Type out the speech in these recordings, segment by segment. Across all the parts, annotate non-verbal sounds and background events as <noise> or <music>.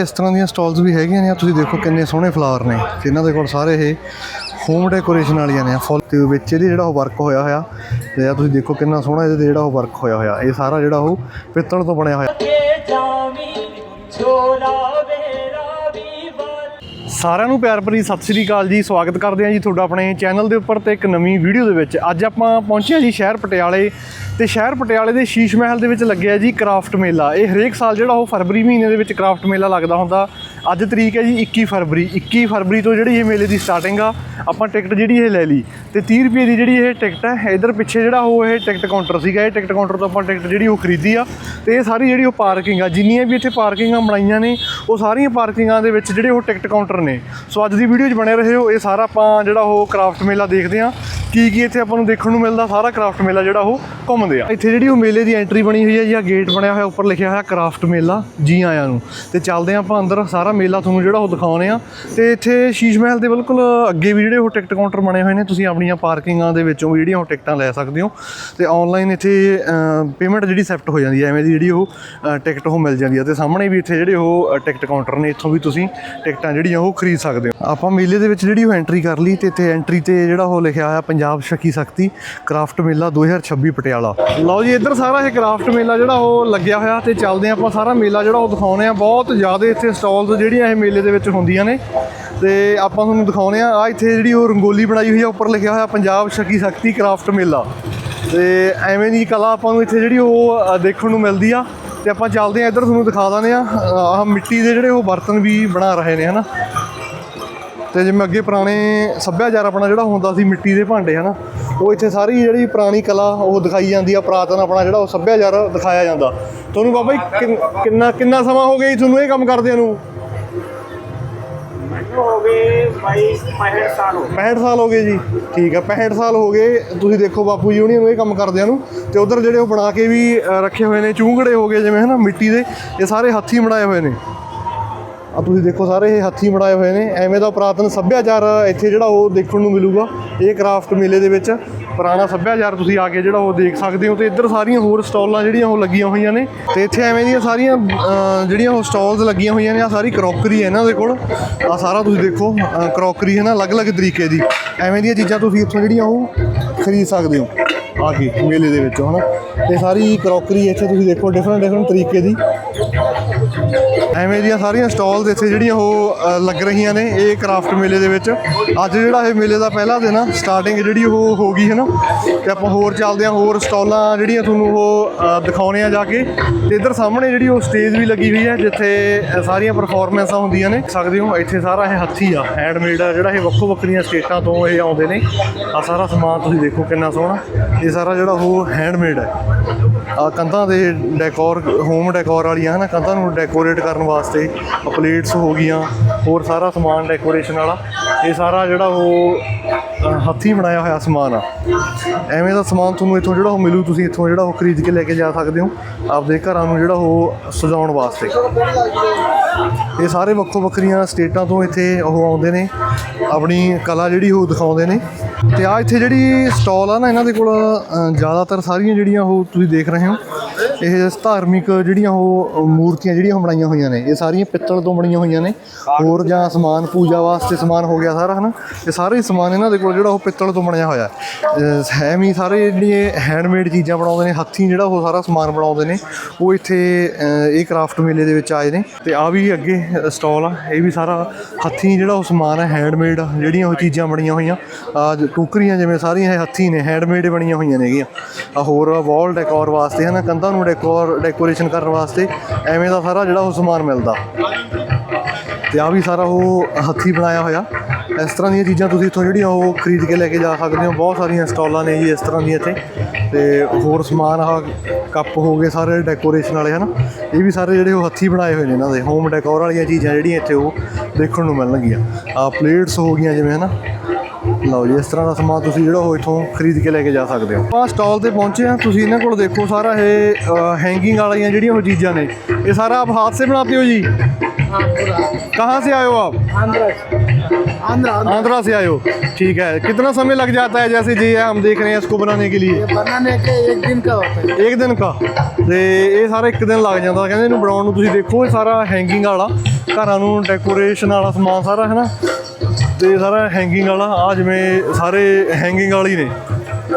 ਇਸ ਤਰ੍ਹਾਂ ਦੀਆਂ ਸਟਾਲਸ ਵੀ ਹੈਗੀਆਂ ਨੇ। ਤੁਸੀਂ ਦੇਖੋ ਕਿੰਨੇ ਸੋਹਣੇ ਫਲਾਵਰ ਨੇ। ਜਿਨ੍ਹਾਂ ਦੇ ਕੋਲ ਸਾਰੇ ਇਹ ਹੋਮ ਡੈਕੋਰੇਸ਼ਨ ਵਾਲੀਆਂ ਨੇ। ਫੁੱਲ ਤੇ ਵਿੱਚ ਇਹਦੇ ਜਿਹੜਾ ਉਹ ਵਰਕ ਹੋਇਆ ਹੋਇਆ। ਤੇ ਆ ਤੁਸੀਂ ਦੇਖੋ ਕਿੰਨਾ ਸੋਹਣਾ ਇਹਦੇ ਜਿਹੜਾ ਉਹ ਵਰਕ ਹੋਇਆ ਹੋਇਆ। ਇਹ ਸਾਰਾ ਜਿਹੜਾ ਉਹ ਪਿੱਤਲ ਤੋਂ ਬਣਿਆ ਹੋਇਆ। ਸਾਰਿਆਂ ਨੂੰ ਪਿਆਰ ਭਰੀ ਸਤਿ ਸ੍ਰੀ ਅਕਾਲ ਜੀ, ਸਵਾਗਤ ਕਰਦੇ ਹਾਂ ਜੀ ਤੁਹਾਡਾ ਆਪਣੇ ਚੈਨਲ ਦੇ ਉੱਪਰ ਤੇ ਇੱਕ ਨਵੀਂ ਵੀਡੀਓ ਦੇ ਵਿੱਚ। ਅੱਜ ਆਪਾਂ ਪਹੁੰਚੇ ਹਾਂ ਜੀ ਸ਼ਹਿਰ ਪਟਿਆਲੇ ਤੇ ਸ਼ਹਿਰ ਪਟਿਆਲੇ ਦੇ ਸ਼ੀਸ਼ ਮਹਿਲ ਦੇ ਵਿੱਚ ਲੱਗਿਆ ਜੀ ਕ੍ਰਾਫਟ ਮੇਲਾ। ਇਹ ਹਰੇਕ ਸਾਲ ਜਿਹੜਾ ਉਹ ਫਰਵਰੀ ਮਹੀਨੇ ਦੇ ਵਿੱਚ ਕ੍ਰਾਫਟ ਮੇਲਾ ਲੱਗਦਾ ਹੁੰਦਾ। ਅੱਜ ਤਰੀਕ ਹੈ ਜੀ 21 ਫਰਵਰੀ। 21 ਫਰਵਰੀ ਤੋਂ ਜਿਹੜੀ ਇਹ ਮੇਲੇ ਦੀ ਸਟਾਰਟਿੰਗ ਆ, ਆਪਾਂ ਟਿਕਟ ਜਿਹੜੀ ਇਹ ਲੈ ਲਈ ਤੇ 30 ਰੁਪਏ ਦੀ ਜਿਹੜੀ ਇਹ ਟਿਕਟ ਹੈ, ਇਧਰ ਪਿੱਛੇ ਜਿਹੜਾ ਉਹ ਇਹ ਟਿਕਟ ਕਾਊਂਟਰ ਸੀਗਾ, ਇਹ ਟਿਕਟ ਕਾਊਂਟਰ ਤੋਂ ਆਪਾਂ ਟਿਕਟ ਜਿਹੜੀ ਉਹ ਖਰੀਦੀ ਆ ਤੇ ਇਹ ਸਾਰੀ ਜਿਹੜੀ ਉਹ ਪਾਰਕਿੰਗ ਆ, ਜਿੰਨੀਆਂ ਵੀ ਇੱਥੇ ਪਾਰਕਿੰਗਾਂ ਬਣਾਈਆਂ ਨੇ, ਉਹ ਸਾਰੀਆਂ ਪਾਰਕਿੰਗਾਂ ਦੇ ਵਿੱਚ ਜਿਹੜੇ ਉਹ ਟਿਕਟ ਕਾਊਂਟਰ ਨੇ। ਸੋ ਅੱਜ ਦੀ ਵੀਡੀਓ 'ਚ ਬਣੇ ਰਹੋ, ਇਹ ਸਾਰਾ ਆਪਾਂ ਜਿਹੜਾ ਉਹ ਕ੍ਰਾਫਟ ਮੇਲਾ ਦੇਖਦੇ ਆ ਕੀ ਕੀ ਇੱਥੇ ਆਪਾਂ ਨੂੰ ਦੇਖਣ ਨੂੰ ਮਿਲਦਾ, ਸਾਰਾ ਕ੍ਰਾਫਟ ਮੇਲਾ ਜਿਹੜਾ ਉਹ ਘੁੰਮਦੇ ਆ। ਇੱਥੇ ਜਿਹੜੀ ਉਹ ਮੇਲੇ ਦੀ ਐਂਟਰੀ ਬਣੀ ਹੋਈ ਹੈ ਜਾਂ ਗੇਟ ਬਣਿਆ ਹੋਇਆ, ਉੱਪਰ ਲਿਖਿਆ ਹੋਇਆ ਕ੍ਰਾਫਟ ਮੇਲਾ, ਜੀ ਆਇਆਂ ਨੂੰ। ਤੇ ਚੱਲਦੇ ਆ ਆਪਾਂ ਅੰਦਰ, ਸਾਰਾ ਮੇਲਾ ਤੁਹਾਨੂੰ ਜਿਹੜਾ ਉਹ ਦਿਖਾਉਣੇ ਆ। ਤੇ ਇੱਥੇ ਸ਼ੀਸ਼ ਮਹਿਲ ਦੇ ਬਿਲਕੁਲ ਅੱਗੇ ਵੀ ਜਿਹੜੇ ਉਹ ਟਿਕਟ ਕਾਊਂਟਰ ਬਣੇ ਹੋਏ ਨੇ, ਤੁਸੀਂ ਆਪਣੀਆਂ ਪਾਰਕਿੰਗਾਂ ਦੇ ਵਿੱਚੋਂ ਵੀ ਜਿਹੜੀਆਂ ਉਹ ਟਿਕਟਾਂ ਲੈ ਸਕਦੇ ਹੋ। ਤੇ ਆਨਲਾਈਨ ਇੱਥੇ ਪੇਮੈਂਟ ਜਿਹੜੀ ਸੈਫਟ ਹੋ ਜਾਂਦੀ ਹੈ, ਐਵੇਂ ਦੀ ਜਿਹੜੀ ਉਹ ਟਿਕਟ ਉਹ ਮਿਲ ਜਾਂਦੀ ਹੈ। ਤੇ ਸਾਹਮਣੇ ਵੀ ਇੱਥੇ ਜਿਹੜੇ ਉਹ ਟਿਕਟ ਕਾਊਂਟਰ ਨੇ, ਇੱਥੋਂ ਵੀ ਤੁਸੀਂ ਟਿਕਟਾਂ ਜਿਹੜੀਆਂ ਉਹ ਖਰੀਦ ਸਕਦੇ ਹੋ। ਆਪਾਂ ਮੇਲੇ ਦੇ ਵਿੱਚ ਜਿਹੜੀ ਉਹ ਐਂਟਰੀ ਕਰ ਲਈ, ਤੇ ਇੱਥੇ ਐਂਟਰੀ ਤੇ ਜਿਹੜਾ ਉਹ ਲਿਖਿਆ ਹੋਇਆ, ਪੰਜਾਬ ਸ਼ਕੀ ਸ਼ਕਤੀ ਕ੍ਰਾਫਟ ਮੇਲਾ 2026 ਪਟਿਆਲਾ। ਲਓ ਜੀ, ਇੱਧਰ ਸਾਰਾ ਇਹ ਕ੍ਰਾਫਟ ਮੇਲਾ ਜਿਹੜਾ ਉਹ ਲੱਗਿਆ ਹੋਇਆ, ਤੇ ਚੱਲਦੇ ਹਾਂ ਆਪਾਂ ਸਾਰਾ ਮੇਲਾ ਜਿਹੜਾ ਉਹ ਦਿਖਾਉਣੇ ਆ। ਬਹੁਤ ਜ਼ਿਆਦਾ ਇੱਥੇ ਸਟਾਲਸ ਜਿਹੜੀਆਂ ਇਹ ਮੇਲੇ ਦੇ ਵਿੱਚ ਹੁੰਦੀਆਂ ਨੇ। ਤੇ ਆਪਾਂ ਤੁਹਾਨੂੰ ਦਿਖਾਉਣੇ ਆ ਆ ਇੱਥੇ ਜਿਹੜੀ ਉਹ ਰੰਗੋਲੀ ਬਣਾਈ ਹੋਈ ਆ, ਉੱਪਰ ਲਿਖਿਆ ਹੋਇਆ ਪੰਜਾਬ ਸ਼ਕੀ ਸ਼ਕਤੀ ਕਰਾਫਟ ਮੇਲਾ। ਤੇ ਐਵੇਂ ਦੀ ਕਲਾ ਆਪਾਂ ਨੂੰ ਇੱਥੇ ਜਿਹੜੀ ਉਹ ਦੇਖਣ ਨੂੰ ਮਿਲਦੀ ਆ। ਤੇ ਆਪਾਂ ਚੱਲਦੇ ਆ, ਇੱਧਰ ਤੁਹਾਨੂੰ ਦਿਖਾ ਦਿੰਦੇ ਆ, ਆਹ ਮਿੱਟੀ ਦੇ ਜਿਹੜੇ ਉਹ ਬਰਤਨ ਵੀ ਬਣਾ ਰਹੇ ਨੇ, ਹਨਾ। ਤੇ ਜਿਵੇਂ ਅੱਗੇ ਪੁਰਾਣੇ ਸੱਭਿਆਚਾਰ ਆਪਣਾ ਜਿਹੜਾ ਹੁੰਦਾ ਸੀ, ਮਿੱਟੀ ਦੇ ਭਾਂਡੇ, ਹਨਾ। ਉਹ ਇੱਥੇ ਸਾਰੀ ਜਿਹੜੀ ਪੁਰਾਣੀ ਕਲਾ ਉਹ ਦਿਖਾਈ ਜਾਂਦੀ ਆ, ਪੁਰਾਤਨ ਆਪਣਾ ਜਿਹੜਾ ਉਹ ਸੱਭਿਆਚਾਰ ਦਿਖਾਇਆ ਜਾਂਦਾ। ਤੁਹਾਨੂੰ ਬਾਬਾ ਜੀ, ਕਿੰਨ- ਕਿੰਨਾ ਕਿੰਨਾ ਸਮਾਂ ਹੋ ਗਿਆ ਜੀ ਤੁਹਾਨੂੰ ਇਹ ਕੰਮ ਕਰਦਿਆਂ ਨੂੰ? ਮੈਨੂੰ ਹੋ ਗਏ 22 65 ਸਾਲ ਹੋ 65 ਸਾਲ ਹੋ ਗਏ ਜੀ। ਠੀਕ ਆ 65 ਸਾਲ ਹੋ ਗਏ। ਤੁਸੀਂ ਦੇਖੋ ਬਾਪੂ ਜੀ ਹੁਣੀ ਨੂੰ ਇਹ ਕੰਮ ਕਰਦਿਆਂ ਨੂੰ ਤੇ ਉਧਰ ਜਿਹੜੇ ਉਹ ਬਣਾ ਕੇ ਵੀ ਰੱਖੇ ਹੋਏ ਨੇ, ਚੂੰਗੜੇ ਹੋ ਗਏ ਜਿਵੇਂ, ਹਨਾ, ਮਿੱਟੀ ਦੇ। ਇਹ ਸਾਰੇ ਹੱਥੀ ਬਣਾਏ ਹੋਏ ਨੇ। ਆ ਤੁਸੀਂ ਦੇਖੋ ਸਾਰੇ ਇਹ ਹੱਥੀ ਬਣਾਏ ਹੋਏ ਨੇ, ਐਵੇਂ ਦਾ ਪੁਰਾਤਨ ਸੱਭਿਆਚਾਰ ਇੱਥੇ ਜਿਹੜਾ ਉਹ ਦੇਖਣ ਨੂੰ ਮਿਲੂਗਾ, ਇਹ ਕਰਾਫਟ ਮੇਲੇ ਦੇ ਵਿੱਚ, ਪੁਰਾਣਾ ਸੱਭਿਆਚਾਰ ਤੁਸੀਂ ਆ ਕੇ ਜਿਹੜਾ ਉਹ ਦੇਖ ਸਕਦੇ ਹੋ ਤੇ ਇੱਧਰ ਸਾਰੀਆਂ ਹੋਰ ਸਟਾਲਾਂ ਜਿਹੜੀਆਂ ਉਹ ਲੱਗੀਆਂ ਹੋਈਆਂ ਨੇ ਤੇ ਇੱਥੇ ਐਵੇਂ ਦੀਆਂ ਸਾਰੀਆਂ ਜਿਹੜੀਆਂ ਉਹ ਸਟਾਲਸ ਲੱਗੀਆਂ ਹੋਈਆਂ ਨੇ ਆ ਸਾਰੀ ਕਰੋਕਰੀ ਹੈ ਇਹਨਾਂ ਦੇ ਕੋਲ ਆ ਸਾਰਾ ਤੁਸੀਂ ਦੇਖੋ ਕਰੋਕਰੀ ਹੈ ਨਾ, ਅਲੱਗ-ਅਲੱਗ ਤਰੀਕੇ ਦੀ, ਐਵੇਂ ਦੀਆਂ ਚੀਜ਼ਾਂ ਤੁਸੀਂ ਇੱਥੋਂ ਜਿਹੜੀਆਂ ਉਹ ਖਰੀਦ ਸਕਦੇ ਹੋ, ਆ ਕੇ ਮੇਲੇ ਦੇ ਵਿੱਚੋਂ, ਹਨਾ? ਤੇ ਸਾਰੀ ਕਰੋਕਰੀ ਇੱਥੇ ਤੁਸੀਂ ਦੇਖੋ ਡਿਫਰੈਂਟ ਡਿਫਰੈਂਟ ਤਰੀਕੇ ਦੀ। ਐਵੇਂ ਦੀਆਂ ਸਾਰੀਆਂ ਸਟਾਲਸ ਇੱਥੇ ਜਿਹੜੀਆਂ ਉਹ ਲੱਗ ਰਹੀਆਂ ਨੇ ਇਹ ਕਰਾਫਟ ਮੇਲੇ ਦੇ ਵਿੱਚ। ਅੱਜ ਜਿਹੜਾ ਇਹ ਮੇਲੇ ਦਾ ਪਹਿਲਾ ਦਿਨ ਆ ਸਟਾਰਟਿੰਗ ਜਿਹੜੀ ਉਹ ਹੋ ਗਈ ਹੈ ਨਾ ਤੇ ਆਪਾਂ ਹੋਰ ਚੱਲਦੇ ਹਾਂ ਹੋਰ ਸਟਾਲਾਂ ਜਿਹੜੀਆਂ ਤੁਹਾਨੂੰ ਉਹ ਅ, ਦਿਖਾਉਣੇ ਆ ਜਾ ਕੇ। ਤੇ ਇੱਧਰ ਸਾਹਮਣੇ ਜਿਹੜੀ ਉਹ ਸਟੇਜ ਵੀ ਲੱਗੀ ਹੋਈ ਹੈ ਜਿੱਥੇ ਸਾਰੀਆਂ ਪਰਫਾਰਮੈਂਸਾਂ ਹੁੰਦੀਆਂ ਨੇ। ਸਕਦੇ ਹੋ ਇੱਥੇ ਸਾਰਾ ਇਹ ਹੱਥੀ ਆ ਹੈਂਡਮੇਡ ਆ ਜਿਹੜਾ ਇਹ ਵੱਖੋ ਵੱਖਰੀਆਂ ਸਟੇਟਾਂ ਤੋਂ ਇਹ ਆਉਂਦੇ ਨੇ। ਆ ਸਾਰਾ ਸਮਾਨ ਤੁਸੀਂ ਦੇਖੋ ਕਿੰਨਾ ਸੋਹਣਾ। ਇਹ ਸਾਰਾ ਜਿਹੜਾ ਉਹ ਹੈਂਡਮੇਡ ਹੈ ਆ ਕੰਧਾਂ ਦੇ ਡੈਕੋਰ ਹੋਮ ਡੈਕੋਰ ਵਾਲੀਆਂ ਹਨਾ ਕੰਧਾਂ ਨੂੰ ਡੈਕੋਰੇਟ ਕਰਨ ਵਾਸਤੇ ਪਲੇਟਸ ਹੋ ਗਈਆਂ ਹੋਰ ਸਾਰਾ ਸਮਾਨ ਡੈਕੋਰੇਸ਼ਨ ਵਾਲਾ। ਇਹ ਸਾਰਾ ਜਿਹੜਾ ਉਹ ਅ, ਹੱਥੀਂ ਬਣਾਇਆ ਹੋਇਆ ਸਮਾਨ ਆ। ਐਵੇਂ ਦਾ ਸਮਾਨ ਤੁਹਾਨੂੰ ਇੱਥੋਂ ਜਿਹੜਾ ਉਹ ਮਿਲੂ ਤੁਸੀਂ ਇੱਥੋਂ ਜਿਹੜਾ ਉਹ ਖਰੀਦ ਕੇ ਲੈ ਕੇ ਜਾ ਸਕਦੇ ਹੋ ਆਪਦੇ ਘਰਾਂ ਨੂੰ ਜਿਹੜਾ ਉਹ ਸਜਾਉਣ ਵਾਸਤੇ। ਇਹ ਸਾਰੇ ਵੱਖੋ ਵੱਖਰੀਆਂ ਸਟੇਟਾਂ ਤੋਂ ਇੱਥੇ ਉਹ ਆਉਂਦੇ ਨੇ ਆਪਣੀ ਕਲਾ ਜਿਹੜੀ ਉਹ ਦਿਖਾਉਂਦੇ ਨੇ। ਤੇ ਆ ਇੱਥੇ ਜਿਹੜੀ ਸਟਾਲ ਆ ਨਾ ਇਹਨਾਂ ਦੇ ਕੋਲ ਜ਼ਿਆਦਾਤਰ ਸਾਰੀਆਂ ਜਿਹੜੀਆਂ ਉਹ ਤੁਸੀਂ ਦੇਖ ਰਹੇ ਹੋ। ਇਹ ਧਾਰਮਿਕ ਜਿਹੜੀਆਂ ਉਹ ਮੂਰਤੀਆਂ ਜਿਹੜੀਆਂ ਉਹ ਬਣਾਈਆਂ ਹੋਈਆਂ ਨੇ। ਇਹ ਸਾਰੀਆਂ ਪਿੱਤਲ ਤੋਂ ਬਣੀਆਂ ਹੋਈਆਂ ਨੇ। ਹੋਰ ਜਾਂ ਸਮਾਨ, ਪੂਜਾ ਵਾਸਤੇ ਸਮਾਨ ਹੋ ਗਿਆ ਸਾਰਾ, ਹਨਾ? ਇਹ ਸਾਰੇ ਸਮਾਨ ਇਹਨਾਂ ਦੇ ਕੋਲ ਜਿਹੜਾ ਉਹ ਪਿੱਤਲ ਤੋਂ ਬਣਿਆ ਹੋਇਆ। ਹੈ ਵੀ ਸਾਰੇ ਜਿਹੜੇ ਹੈਂਡਮੇਡ ਚੀਜ਼ਾਂ ਬਣਾਉਂਦੇ ਨੇ, ਹੱਥੀਂ ਜਿਹੜਾ ਉਹ ਸਾਰਾ ਸਮਾਨ ਬਣਾਉਂਦੇ ਨੇ। ਉਹ ਇੱਥੇ ਇਹ ਕਰਾਫਟ ਮੇਲੇ ਦੇ ਵਿੱਚ ਆਏ ਨੇ। ਤੇ ਆ ਵੀ ਅੱਗੇ ਸਟਾਲ ਆ। ਇਹ ਵੀ ਸਾਰਾ ਹੱਥੀਂ ਜਿਹੜਾ ਉਹ ਸਮਾਨ ਹੈ ਹੈਂਡਮੇਡ ਜਿਹੜੀਆਂ ਉਹ ਚੀਜ਼ਾਂ ਬਣੀਆਂ ਹੋਈਆਂ। ਆ ਟੋਕਰੀਆਂ ਜਿਵੇਂ ਸਾਰੀਆਂ ਇਹ ਹੱਥੀਂ ਨੇ ਹੈਂਡਮੇਡ ਬਣੀਆਂ ਹੋਈਆਂ ਨੇਗੀਆਂ ਆ ਹੋਰ ਵਾਲ ਡੈਕੋਰ ਵਾਸਤੇ, ਹਨਾ? ਕੰਧਾਂ ਨੂੰ ਡੈਕੋਰ ਡੈਕੋਰੇਸ਼ਨ ਕਰਨ ਵਾਸਤੇ ਐਵੇਂ ਦਾ ਸਾਰਾ ਜਿਹੜਾ ਉਹ ਸਮਾਨ ਮਿਲਦਾ। ਤੇ ਆ ਵੀ ਸਾਰਾ ਉਹ ਹੱਥੀਂ ਬਣਾਇਆ ਹੋਇਆ। ਇਸ ਤਰ੍ਹਾਂ ਦੀਆਂ ਚੀਜ਼ਾਂ ਤੁਸੀਂ ਇੱਥੋਂ ਜਿਹੜੀਆਂ ਉਹ ਖਰੀਦ ਕੇ ਲੈ ਕੇ ਜਾ ਸਕਦੇ ਹੋ। ਬਹੁਤ ਸਾਰੀਆਂ ਸਟਾਲਾਂ ਨੇ ਜੀ ਇਸ ਤਰ੍ਹਾਂ ਦੀਆਂ ਇੱਥੇ। ਤੇ ਹੋਰ ਸਮਾਨ ਆ ਕੱਪ ਹੋ ਗਏ ਸਾਰੇ ਡੈਕੋਰੇਸ਼ਨ ਵਾਲੇ, ਹਨ? ਇਹ ਵੀ ਸਾਰੇ ਜਿਹੜੇ ਉਹ ਹੱਥੀਂ ਬਣਾਏ ਹੋਏ ਨੇ ਇਹਨਾਂ ਦੇ। ਹੋਮ ਡੈਕੋਰ ਵਾਲੀਆਂ ਚੀਜ਼ਾਂ ਜਿਹੜੀਆਂ ਇੱਥੇ ਉਹ ਦੇਖਣ ਨੂੰ ਮਿਲਣਗੀਆਂ। ਆ ਪਲੇਟਸ ਹੋ ਗਈਆਂ ਜਿਵੇਂ, ਹਨਾ? ਲਓ ਜੀ ਇਸ ਤਰ੍ਹਾਂ ਦਾ ਸਮਾਨ ਤੁਸੀਂ ਜਿਹੜਾ ਉਹ ਇੱਥੋਂ ਖਰੀਦ ਕੇ ਲੈ ਕੇ ਜਾ ਸਕਦੇ ਹੋ ਆਪਾਂ ਸਟਾਲ ਤੇ ਪਹੁੰਚੇ ਆ ਤੁਸੀਂ ਇਹਨਾਂ ਕੋਲ ਦੇਖੋ ਸਾਰਾ ਇਹ हैंगिंग वाली ਜਿਹੜੀਆਂ ਉਹ ਚੀਜ਼ਾਂ ਨੇ ये सारा आप हाथ से बनाते हो जी कहाँ से आए हो आप आंध्रा आंध्रा से आए हो ठीक है कितना समय लग जाता है जैसे जी हम देख रहे हैं इसको बनाने के लिए बनाने के एक दिन का होता है ਇੱਕ ਦਿਨ ਕਾ ਤੇ ਇਹ ਸਾਰਾ ਇੱਕ ਦਿਨ ਲੱਗ ਜਾਂਦਾ ਕਹਿੰਦੇ ਇਹਨੂੰ ਬਣਾਉਣ ਨੂੰ ਤੁਸੀਂ ਦੇਖੋ ਇਹ ਸਾਰਾ ਹੈਂਗਿੰਗ ਵਾਲਾ ਘਰਾਂ ਨੂੰ ਡੈਕੋਰੇਸ਼ਨ ਵਾਲਾ ਸਮਾਨ ਸਾਰਾ ਹੈ ਨਾ ਤੇ ਸਾਰਾ ਹੈਂਗਿੰਗ ਵਾਲਾ ਆ ਜਿਵੇਂ ਸਾਰੇ ਹੈਂਗਿੰਗ ਵਾਲੀ ਨੇ।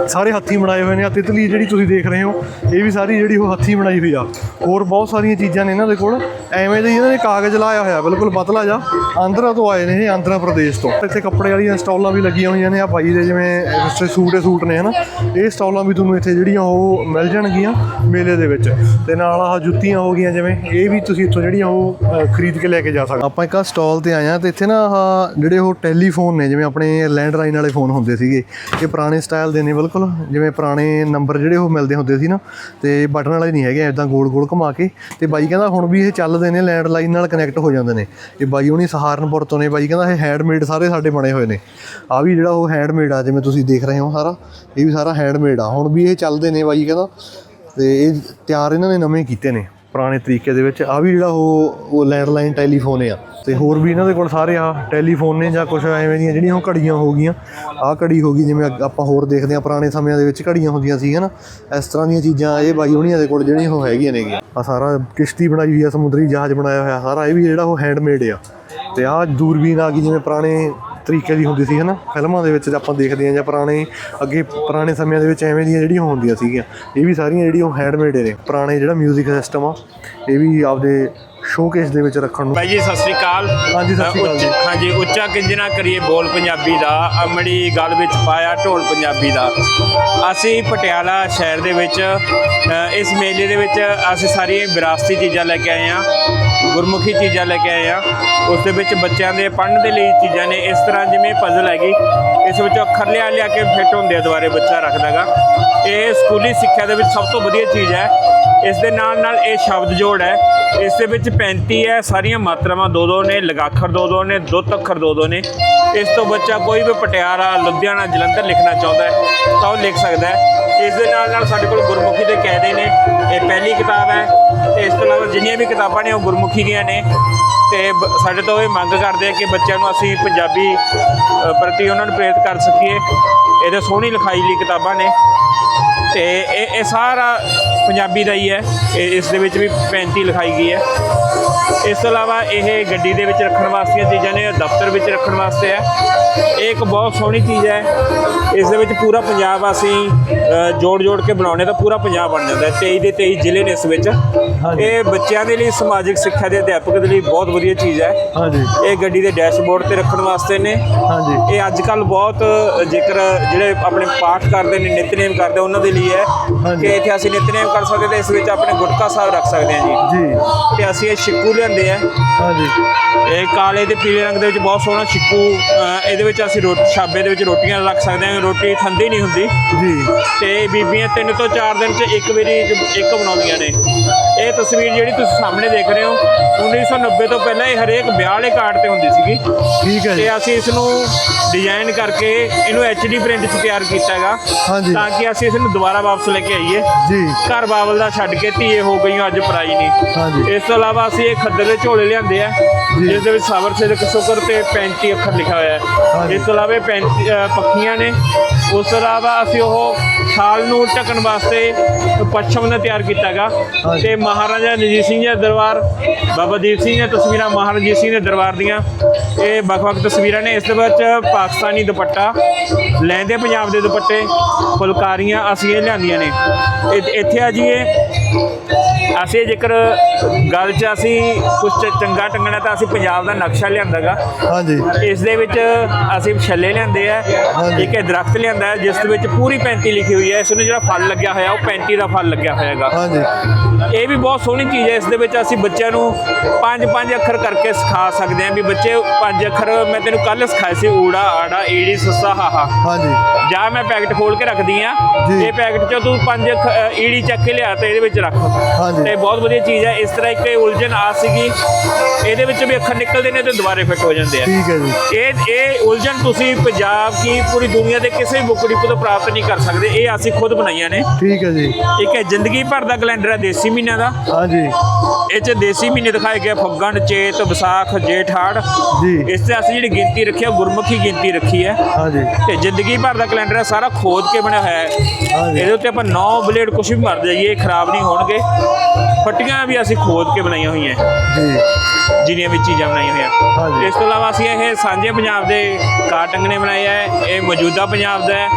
ਸਾਰੇ ਹੱਥੀਂ ਬਣਾਏ ਹੋਏ ਨੇ ਆ। ਤਿਤਲੀ ਜਿਹੜੀ ਤੁਸੀਂ ਦੇਖ ਰਹੇ ਹੋ, ਇਹ ਵੀ ਸਾਰੀ ਜਿਹੜੀ ਉਹ ਹੱਥੀਂ ਬਣਾਈ ਹੋਈ ਆ। ਹੋਰ ਬਹੁਤ ਸਾਰੀਆਂ ਚੀਜ਼ਾਂ ਨੇ ਇਹਨਾਂ ਦੇ ਕੋਲ। ਐਵੇਂ ਦੇ ਇਹਨਾਂ ਨੇ ਕਾਗਜ਼ ਲਾਇਆ ਹੋਇਆ, ਬਿਲਕੁਲ ਪਤਲਾ ਜਾ ਆਂਧਰਾ ਤੋਂ ਆਏ ਨੇ ਇਹ ਆਂਧਰਾ ਪ੍ਰਦੇਸ਼ ਤੋਂ। ਇੱਥੇ ਕੱਪੜੇ ਵਾਲੀਆਂ ਸਟਾਲਾਂ ਵੀ ਲੱਗੀਆਂ ਹੋਈਆਂ ਨੇ ਆ ਭਾਈ ਦੇ, ਜਿਵੇਂ ਅਹ ਸੂਟ ਹੀ ਸੂਟ ਨੇ, ਹਨਾ। ਇਹ ਸਟਾਲਾਂ ਵੀ ਤੁਹਾਨੂੰ ਇੱਥੇ ਜਿਹੜੀਆਂ ਉਹ ਮਿਲ ਜਾਣਗੀਆਂ ਮੇਲੇ ਦੇ ਵਿੱਚ। ਤੇ ਨਾਲ ਆਹ ਜੁੱਤੀਆਂ ਹੋ ਗਈਆਂ, ਜਿਵੇਂ ਇਹ ਵੀ ਤੁਸੀਂ ਇੱਥੋਂ ਜਿਹੜੀਆਂ ਉਹ ਖਰੀਦ ਕੇ ਲੈ ਕੇ ਜਾ ਸਕਦੇ ਆਪਾਂ ਇੱਕ ਆਹ ਸਟਾਲ ਤੇ ਆਏ ਆ ਤੇ ਇੱਥੇ ਨਾ ਆਹ ਜਿਹੜੇ ਉਹ ਟੈਲੀਫੋਨ ਨੇ, ਜਿਵੇਂ ਆਪਣੇ ਲੈਂਡਲਾਈਨ ਵਾਲੇ ਫੋਨ ਹੁੰਦੇ ਸੀਗੇ, ਇਹ ਪੁਰਾਣੇ ਸਟਾਈਲ ਦੇ ਨੇ ਬਿਲਕੁਲ, ਜਿਵੇਂ ਪੁਰਾਣੇ ਨੰਬਰ ਜਿਹੜੇ ਉਹ ਮਿਲਦੇ ਹੁੰਦੇ ਸੀ ਨਾ, ਤੇ ਬਟਨ ਵਾਲੇ ਨਹੀਂ ਹੈਗੇ ਐਦਾਂ ਗੋਲ ਗੋਲ ਘੁਮਾ ਕੇ, ਤੇ ਬਾਈ ਕਹਿੰਦਾ ਹੁਣ ਵੀ ਇਹ ਚੱਲਦੇ ਨੇ ਲੈਂਡਲਾਈਨ ਨਾਲ ਕਨੈਕਟ ਹੋ ਜਾਂਦੇ ਨੇ। ਇਹ ਬਾਈ ਹੁਣੀ ਸਹਾਰਨਪੁਰ ਤੋਂ ਨੇ, ਬਾਈ ਕਹਿੰਦਾ ਇਹ ਹੈਂਡਮੇਡ ਸਾਰੇ ਸਾਡੇ ਬਣੇ ਹੋਏ ਨੇ। ਆ ਵੀ ਜਿਹੜਾ ਉਹ ਹੈਂਡਮੇਡ ਆ, ਜਿਵੇਂ ਤੁਸੀਂ ਦੇਖ ਰਹੇ ਹੋ ਸਾਰਾ, ਇਹ ਵੀ ਸਾਰਾ ਹੈਂਡਮੇਡ ਆ। ਹੁਣ ਵੀ ਇਹ ਚੱਲਦੇ ਨੇ ਬਾਈ ਕਹਿੰਦਾ, ਤੇ ਇਹ ਤਿਆਰ ਇਹਨਾਂ ਨੇ ਨਵੇਂ ਕੀਤੇ ਨੇ। ਪੁਰਾਣੇ ਤਰੀਕੇ ਦੇ ਵਿੱਚ। ਆ ਵੀ ਜਿਹੜਾ ਉਹ ਉਹ ਲੈਂਡਲਾਈਨ ਟੈਲੀਫੋਨ ਆ। ਤੇ ਹੋਰ ਵੀ ਇਹਨਾਂ ਦੇ ਕੋਲ ਸਾਰੇ ਆ ਟੈਲੀਫੋਨ ਨੇ ਜਾਂ ਕੁਝ ਐਵੇਂ ਦੀਆਂ ਜਿਹੜੀਆਂ ਉਹ ਘੜੀਆਂ ਹੋ ਗਈਆਂ। ਆ ਘੜੀ ਹੋ ਗਈ ਜਿਵੇਂ ਅੱਗ- ਆਪਾਂ ਹੋਰ ਦੇਖਦੇ ਆ ਪੁਰਾਣੇ ਸਮਿਆਂ ਦੇ ਵਿੱਚ ਘੜੀਆਂ ਹੁੰਦੀਆਂ ਸੀ, ਹਨਾ? ਇਸ ਤਰ੍ਹਾਂ ਦੀਆਂ ਚੀਜ਼ਾਂ ਇਹ ਬਾਈ ਹੋਣੀਆਂ ਦੇ ਕੋਲ ਜਿਹੜੀਆਂ ਉਹ ਹੈਗੀਆਂ ਨੇਗੀਆਂ। ਆ ਸਾਰਾ ਕਿਸ਼ਤੀ ਬਣਾਈ ਹੋਈ ਆ, ਸਮੁੰਦਰੀ ਜਹਾਜ਼ ਬਣਾਇਆ ਹੋਇਆ ਸਾਰਾ, ਇਹ ਵੀ ਜਿਹੜਾ ਉਹ ਹੈਂਡਮੇਡ ਆ। ਤੇ ਆ ਦੂਰਬੀਨ ਆ ਗਈ ਜਿਵੇਂ ਪੁਰਾਣੇ ਤਰੀਕੇ ਦੀ ਹੁੰਦੀ ਸੀ ਹਨਾ? ਫਿਲਮਾਂ ਦੇ ਵਿੱਚ ਆਪਾਂ ਦੇਖਦੇ ਹਾਂ ਜਾਂ ਪੁਰਾਣੇ ਅੱਗੇ ਪੁਰਾਣੇ ਸਮਿਆਂ ਦੇ ਵਿੱਚ ਐਵੇਂ ਦੀਆਂ ਜਿਹੜੀਆਂ ਹੁੰਦੀਆਂ ਸੀਗੀਆਂ ਇਹ ਵੀ ਸਾਰੀਆਂ ਜਿਹੜੀਆਂ ਉਹ ਹੈਂਡਮੇਡ ਨੇ। ਪੁਰਾਣੇ ਜਿਹੜਾ 뮤직 ਸਿਸਟਮ ਆ ਇਹ ਵੀ ਆਪਦੇ ਸ਼ੋਕੇਸ ਦੇ ਵਿੱਚ ਰੱਖਣ ਨੂੰ। ਬਾਈ ਜੀ ਸਤਿ ਸ੍ਰੀ ਅਕਾਲ। ਹਾਂਜੀ, ਸਤਿ ਸ੍ਰੀ ਅਕਾਲ ਜੀ। ਹਾਂਜੀ ਉੱਚਾ ਕਿੰਜਣਾ ਕਰੀਏ ਬੋਲ ਪੰਜਾਬੀ ਦਾ ਅਮੜੀ ਗੱਲ ਵਿੱਚ ਪਾਇਆ ਢੋਲ ਪੰਜਾਬੀ ਦਾ। ਅਸੀਂ ਪਟਿਆਲਾ ਸ਼ਹਿਰ ਦੇ ਵਿੱਚ ਇਸ ਮੇਲੇ ਦੇ ਵਿੱਚ ਅਸੀਂ ਸਾਰੀਆਂ ਵਿਰਾਸਤੀ ਚੀਜ਼ਾਂ ਲੈ ਕੇ ਆਏ ਹਾਂ। ਗੁਰਮੁਖੀ ਚੀਜ਼ਾਂ ਲੈ ਕੇ ਆਏ ਹਾਂ ਉਸ ਦੇ ਵਿੱਚ ਬੱਚਿਆਂ ਦੇ ਪੜ੍ਹਨ ਦੇ ਲਈ ਚੀਜ਼ਾਂ ਨੇ। ਇਸ ਤਰ੍ਹਾਂ ਜਿਵੇਂ ਪਜ਼ਲ ਹੈਗੀ, ਇਸ ਵਿੱਚ ਅੱਖਰ ਲਿਆ ਲਿਆ ਕੇ ਫਿੱਟ ਹੁੰਦੇ ਆ ਦੁਆਰੇ ਬੱਚਾ ਰੱਖਦਾਗਾ ਇਹ ਸਕੂਲੀ ਸਿੱਖਿਆ ਦੇ ਵਿੱਚ ਸਭ ਤੋਂ ਵਧੀਆ ਚੀਜ਼ ਹੈ। ਇਸ ਦੇ ਨਾਲ ਨਾਲ ਇਹ ਸ਼ਬਦ ਜੋੜ ਹੈ। ਇਸ ਦੇ ਵਿੱਚ 35 ਹੈ, ਸਾਰੀਆਂ ਮਾਤਰਾਵਾਂ ਦੋ ਦੋ ਨੇ, ਲਗਾਖਰ ਦੋ ਦੋ ਨੇ ਦੁੱਤ ਅੱਖਰ ਦੋ ਦੋ ਨੇ। ਇਸ ਤੋਂ ਬੱਚਾ ਕੋਈ ਵੀ ਪਟਿਆਲਾ, ਲੁਧਿਆਣਾ, ਜਲੰਧਰ ਲਿਖਣਾ ਚਾਹੁੰਦਾ ਹੈ, ਤਾਂ ਉਹ ਲਿਖ ਸਕਦਾ ਹੈ। ਇਸ ਦੇ ਨਾਲ ਨਾਲ ਸਾਡੇ ਕੋਲ ਗੁਰਮੁਖੀ ਦੇ ਕਾਇਦੇ ਨੇ, ਇਹ ਪਹਿਲੀ ਕਿਤਾਬ ਹੈ। ਤੇ ਇਸ ਤੋਂ ਇਲਾਵਾ ਜਿੰਨੀਆਂ ਵੀ ਕਿਤਾਬਾਂ ਨੇ ਉਹ ਗੁਰਮੁਖੀ ਦੀਆਂ ਨੇ। ਤੇ ਬ- ਸਾਡੇ ਤੋਂ ਇਹ ਮੰਗ ਕਰਦੇ ਆ ਕਿ ਬੱਚਿਆਂ ਨੂੰ ਅਸੀਂ ਪੰਜਾਬੀ ਪ੍ਰਤੀ ਉਹਨਾਂ ਨੂੰ ਪ੍ਰੇਰਿਤ ਕਰ ਸਕੀਏ। ਇਹਦੇ ਸੋਹਣੀ ਲਿਖਾਈ ਲਈ ਕਿਤਾਬਾਂ ਨੇ। ਤੇ ਇਹ ਇਹ ਸਾਰਾ ਪੰਜਾਬੀ ਦਾ ਹੀ ਹੈ। ਇਹ- ਇਸ ਦੇ ਵਿੱਚ ਵੀ 35 ਲਿਖਾਈ ਗਈ ਹੈ। ਇਸ ਤੋਂ ਇਲਾਵਾ ਇਹ ਗੱਡੀ ਦੇ ਵਿੱਚ ਰੱਖਣ ਵਾਸਤੀਆਂ ਚੀਜ਼ਾਂ ਨੇ, ਦਫ਼ਤਰ ਵਿੱਚ ਰੱਖਣ ਵਾਸਤੇ ਹੈ। ਇਹ ਇੱਕ ਬਹੁਤ ਸੋਹਣੀ ਚੀਜ਼ ਹੈ। ਇਸ ਦੇ ਵਿੱਚ ਪੂਰਾ ਪੰਜਾਬ ਅਸੀਂ ਜੋੜ ਜੋੜ ਕੇ ਬਣਾਉਣੇ ਤਾਂ ਪੂਰਾ ਪੰਜਾਬ ਬਣ ਜਾਂਦਾ ਹੈ। 23 ਦੇ 23 ਜ਼ਿਲ੍ਹੇ ਨੇ ਇਸ ਵਿੱਚ। ਇਹ ਬੱਚਿਆਂ ਦੇ ਲਈ ਸਮਾਜਿਕ ਸਿੱਖਿਆ ਦੇ ਅਧਿਆਪਕ ਦੇ ਲਈ ਬਹੁਤ ਵਧੀਆ ਚੀਜ਼ ਹੈ। ਹਾਂਜੀ। ਇਹ ਗੱਡੀ ਦੇ ਡੈਸ਼ਬੋਰਡ ਤੇ ਰੱਖਣ ਵਾਸਤੇ ਨੇ। ਹਾਂਜੀ। ਇਹ ਅੱਜ ਕੱਲ ਬਹੁਤ ਜੇਕਰ ਜਿਹੜੇ ਆਪਣੇ ਪਾਠ ਕਰਦੇ ਨੇ ਨਿਤਨੇਮ ਕਰਦੇ ਉਹਨਾਂ ਦੇ ਲਈ ਹੈ। ਕਿ ਇੱਥੇ ਅਸੀਂ ਨਿਤਨੇਮ ਕਰ ਸਕਦੇ ਤੇ ਇਸ ਵਿੱਚ ਆਪਣੇ ਗੁਟਕਾ ਸਾਹਿਬ ਰੱਖ ਸਕਦੇ ਹਾਂ ਜੀ। ਜੀ। ਤੇ ਅਸੀਂ ਇਹ ਛਿੱਕੂ ਲਿਆਂਦੇ ਆ। ਹਾਂਜੀ। ਇਹ ਕਾਲੇ ਤੇ ਪੀਲੇ ਰੰਗ ਦੇ ਵਿੱਚ ਬਹੁਤ ਸੋਹਣਾ ਅ, ਇਹਦੇ ਵਿੱਚ ਅਸੀਂ ਰੋਟੀ ਛਾਬੇ ਦੇ ਵਿੱਚ ਰੋਟੀਆਂ ਰੱਖ ਸਕਦੇ ਹਾਂ ਰੋਟੀ ਠੰਡੀ ਨਹੀਂ ਹੁੰਦੀ। ਜੀ। ਤੇ ਬੀਬੀਆਂ ਤਿੰਨ ਤੋਂ ਚਾਰ ਦਿਨ 'ਚ ਇੱਕ ਵਾਰੀ ਜ- ਇੱਕ ਬਣਾਉਂਦੀਆਂ ਨੇ। ਇਹ ਤਸਵੀਰ ਜਿਹੜੀ ਤੁਸੀਂ ਸਾਹਮਣੇ ਦੇਖ ਰਹੇ ਹੋ 1990 ਤੋਂ ਪਹਿਲਾਂ ਇਹ ਹਰੇਕ ਵਿਆਹ ਵਾਲੇ ਕਾਰਡ ਤੇ ਹੁੰਦੀ ਸੀਗੀ। ਠੀਕ ਹੈ ਜੀ। ਤੇ ਅਸੀਂ ਇਸ ਨੂੰ ਡਿਜ਼ਾਈਨ ਕਰਕੇ ਇਹਨੂੰ ਐਚਡੀ ਪ੍ਰਿੰਟ 'ਚ ਤਿਆਰ ਕੀਤਾ ਹੈਗਾ ਹਾਂਜੀ। ਤਾਂ ਕਿ ਅਸੀਂ ਇਸ ਨੂੰ ਦੁਬਾਰਾ ਵਾਪਸ ਲੈ ਕੇ ਆਈਏ ਜੀ ਘਰ ਬਾਬਲ ਦਾ ਛੱਡ ਕੇ ਧੀਏ ਹੋ ਗਈਆਂ ਅੱਜ ਪਰਾਈ ਨਹੀਂ ਹਾਂਜੀ। ਇਸ ਤੋਂ ਇਲਾਵਾ ਅਸੀਂ ਇਹ ਖੱਦਰ ਦੇ ਝੋਲੇ ਲਿਆਂਦੇ ਆ। ਜਿਸ ਦੇ ਵਿੱਚ ਸਬਰ ਸਿਦਕ ਸ਼ੁਕਰ ਤੇ 35 ਅੱਖਰ ਲਿਖਿਆ ਹੋਇਆ ਹੈ। ਇਸ ਤੋਂ ਇਲਾਵਾ ਇਹ 35 ਅ, ਪੱਖੀਆਂ ਨੇ ਉਸ ਤੋਂ ਇਲਾਵਾ ਅਸੀਂ ਉਹ ਛਾਲ ਨੂੰ ਢੱਕਣ ਵਾਸਤੇ ਪੱਛਮ ਨੇ ਤਿਆਰ ਕੀਤਾ ਹੈਗਾ ਹਾਂਜੀ। ਤੇ ਮਹਾਰਾਜਾ ਰਣਜੀਤ ਸਿੰਘ ਜੀ ਦਾ ਦਰਬਾਰ ਬਾਬਾ ਦੀਪ ਸਿੰਘ ਦੀਆਂ ਤਸਵੀਰਾਂ ਮਹਾਰਾਜਾ ਰਣਜੀਤ ਸਿੰਘ ਦੇ ਦਰਬਾਰ ਦੀਆਂ। ਇਹ ਵੱਖ-ਵੱਖ ਤਸਵੀਰਾਂ ਨੇ। ਇਸ ਦੇ ਵਿੱਚ ਪਾਕਿਸਤਾਨੀ ਦੁਪੱਟਾ ਲਹਿੰਦੇ ਪੰਜਾਬ ਦੇ ਦੁਪੱਟੇ ਫੁਲਕਾਰੀਆਂ ਅਸੀਂ ਇਹ ਲਿਆਂਦੀਆਂ ਨੇ। ਇੱਥੇ ਆ ਜੀਏ ਅਸੀਂ ਜੇਕਰ ਗੱਲ 'ਚ ਅਸੀਂ ਕੁਝ ਚੰਗਾ ਟੰਗਣਾ ਤਾਂ ਅਸੀਂ ਪੰਜਾਬ ਦਾ ਨਕਸ਼ਾ ਲਿਆਂਦਾਗਾ। ਹਾਂਜੀ। ਇਸ ਦੇ ਵਿੱਚ ਅਸੀਂ ਛੱਲੇ ਲਿਆਂਦੇ ਆ। ਇੱਕ ਇਹ ਦਰਖਤ ਲਿਆਂਦਾ ਜਿਸ ਦੇ ਵਿੱਚ ਪੂਰੀ 35 ਲਿਖੀ ਹੋਈ ਹੈ। ਇਸ ਨੂੰ ਜਿਹੜਾ ਫਲ ਲੱਗਿਆ ਹੋਇਆ ਉਹ 35 ਦਾ ਫਲ ਲੱਗਿਆ ਹੋਇਆ ਹੈਗਾ ਹਾਂਜੀ। ਇਹ ਵੀ ਬਹੁਤ ਸੋਹਣੀ ਚੀਜ਼ ਹੈ ਇਸ ਦੇ ਵਿੱਚ ਅਸੀਂ ਬੱਚਿਆਂ ਨੂੰ ਪੰਜ ਪੰਜ ਅੱਖਰ ਕਰਕੇ ਸਿਖਾ ਸਕਦੇ ਹਾਂ ਵੀ ਬੱਚੇ ਪੰਜ ਅੱਖਰ ਮੈਂ ਤੈਨੂੰ ਕੱਲ ਸਿਖਾਏ ਸੀ ਊੜਾ ਆੜਾ ਈੜੀ ਸੱਸਾ ਹਾਹਾ। ਹਾਂਜੀ। ਜਾਂ ਮੈਂ ਪੈਕਟ ਖੋਲ ਕੇ ਰੱਖਦੀ ਆ। ਇਹ ਪੈਕਟ ਚੋਂ ਤੂੰ ਪੰਜ ਈੜੀ ਚੱਕ ਕੇ ਲਿਆ ਤੇ ਇਹਦੇ ਵਿੱਚ ਰੱਖ। ਹਾਂਜੀ। ਤੇ ਬਹੁਤ ਵਧੀਆ ਚੀਜ਼ ਹੈ ਇਸ ਤਰ੍ਹਾਂ ਇੱਕ ਇਹ ਉਲਝਣ ਆ ਸੀਗੀ ਇਹਦੇ ਵਿੱਚ ਵੀ ਅੱਖਰ ਨਿਕਲਦੇ ਨੇ ਤੇ ਦੁਬਾਰੇ ਫਿੱਟ ਹੋ ਜਾਂਦੇ ਆ। ਠੀਕ ਹੈ ਜੀ। ਇਹ ਇਹ ਉਲਝਣ ਤੁਸੀਂ ਪੰਜਾਬ ਕੀ ਪੂਰੀ ਦੁਨੀਆ ਦੇ ਕਿਸੇ ਵੀ ਬੁੱਕ ਡਿਪੋ ਤੋਂ ਪ੍ਰਾਪਤ ਨਹੀਂ ਕਰ ਸਕਦੇ ਇਹ ਅਸੀਂ ਖੁਦ ਬਣਾਈਆਂ ਨੇ। ਠੀਕ ਹੈ ਜੀ। ਇੱਕ ਹੈ ਜ਼ਿੰਦਗੀ ਭਰ ਦਾ ਕੈਲੰਡਰ ਹੈ ਦੇਸੀ ਮਹੀਨਿਆਂ ਦਾ? ਹਾਂਜੀ। ਇਹ ਚ ਦੇਸੀ ਮਹੀਨੇ ਦਿਖਾਏ ਗਏ ਫੱਗਣ ਚੇਤ ਵਿਸਾਖ ਜੇਠ ਹਾੜ ਜੀ। ਇਸ ਤੇ ਅਸੀਂ ਜਿਹੜੀ ਗਿਣਤੀ ਰੱਖੀ ਹੈ ਗੁਰਮੁਖੀ ਗਿਣਤੀ ਰੱਖੀ ਹੈ। ਹਾਂਜੀ। ਤੇ ਜ਼ਿੰਦਗੀ ਭਰ ਦਾ ਕੈਲੰਡਰ ਹੈ ਸਾਰਾ ਖੋਦ ਕੇ ਬਣਿਆ ਹੋਇਆ ਹੈ। ਇਹਦੇ ਉੱਤੇ ਆਪਾਂ 9 ਬਲੇਡ ਕੁਝ ਵੀ ਮਾਰ ਜਾਈਏ ਖਰਾਬ ਨਹੀਂ ਹੋਣਗੇ। ਫੱਟੀਆਂ ਵੀ ਅਸੀਂ ਖੋਦ ਕੇ ਬਣਾਈਆਂ ਹੋਈਆਂ। ਜੀ। ਜਿੰਨੀਆਂ ਵੀ ਚੀਜ਼ਾਂ ਬਣਾਈਆਂ ਹੋਈਆਂ। ਹਾਂਜੀ। ਇਸ ਤੋਂ ਇਲਾਵਾ ਅਸੀਂ ਇਹ ਸਾਂਝੇ ਪੰਜਾਬ ਦੇ ਕਾਰ ਟੰਗਣੇ ਬਣਾਏ ਹੈ ਇਹ ਮੌਜੂਦਾ ਪੰਜਾਬ ਦਾ ਹੈ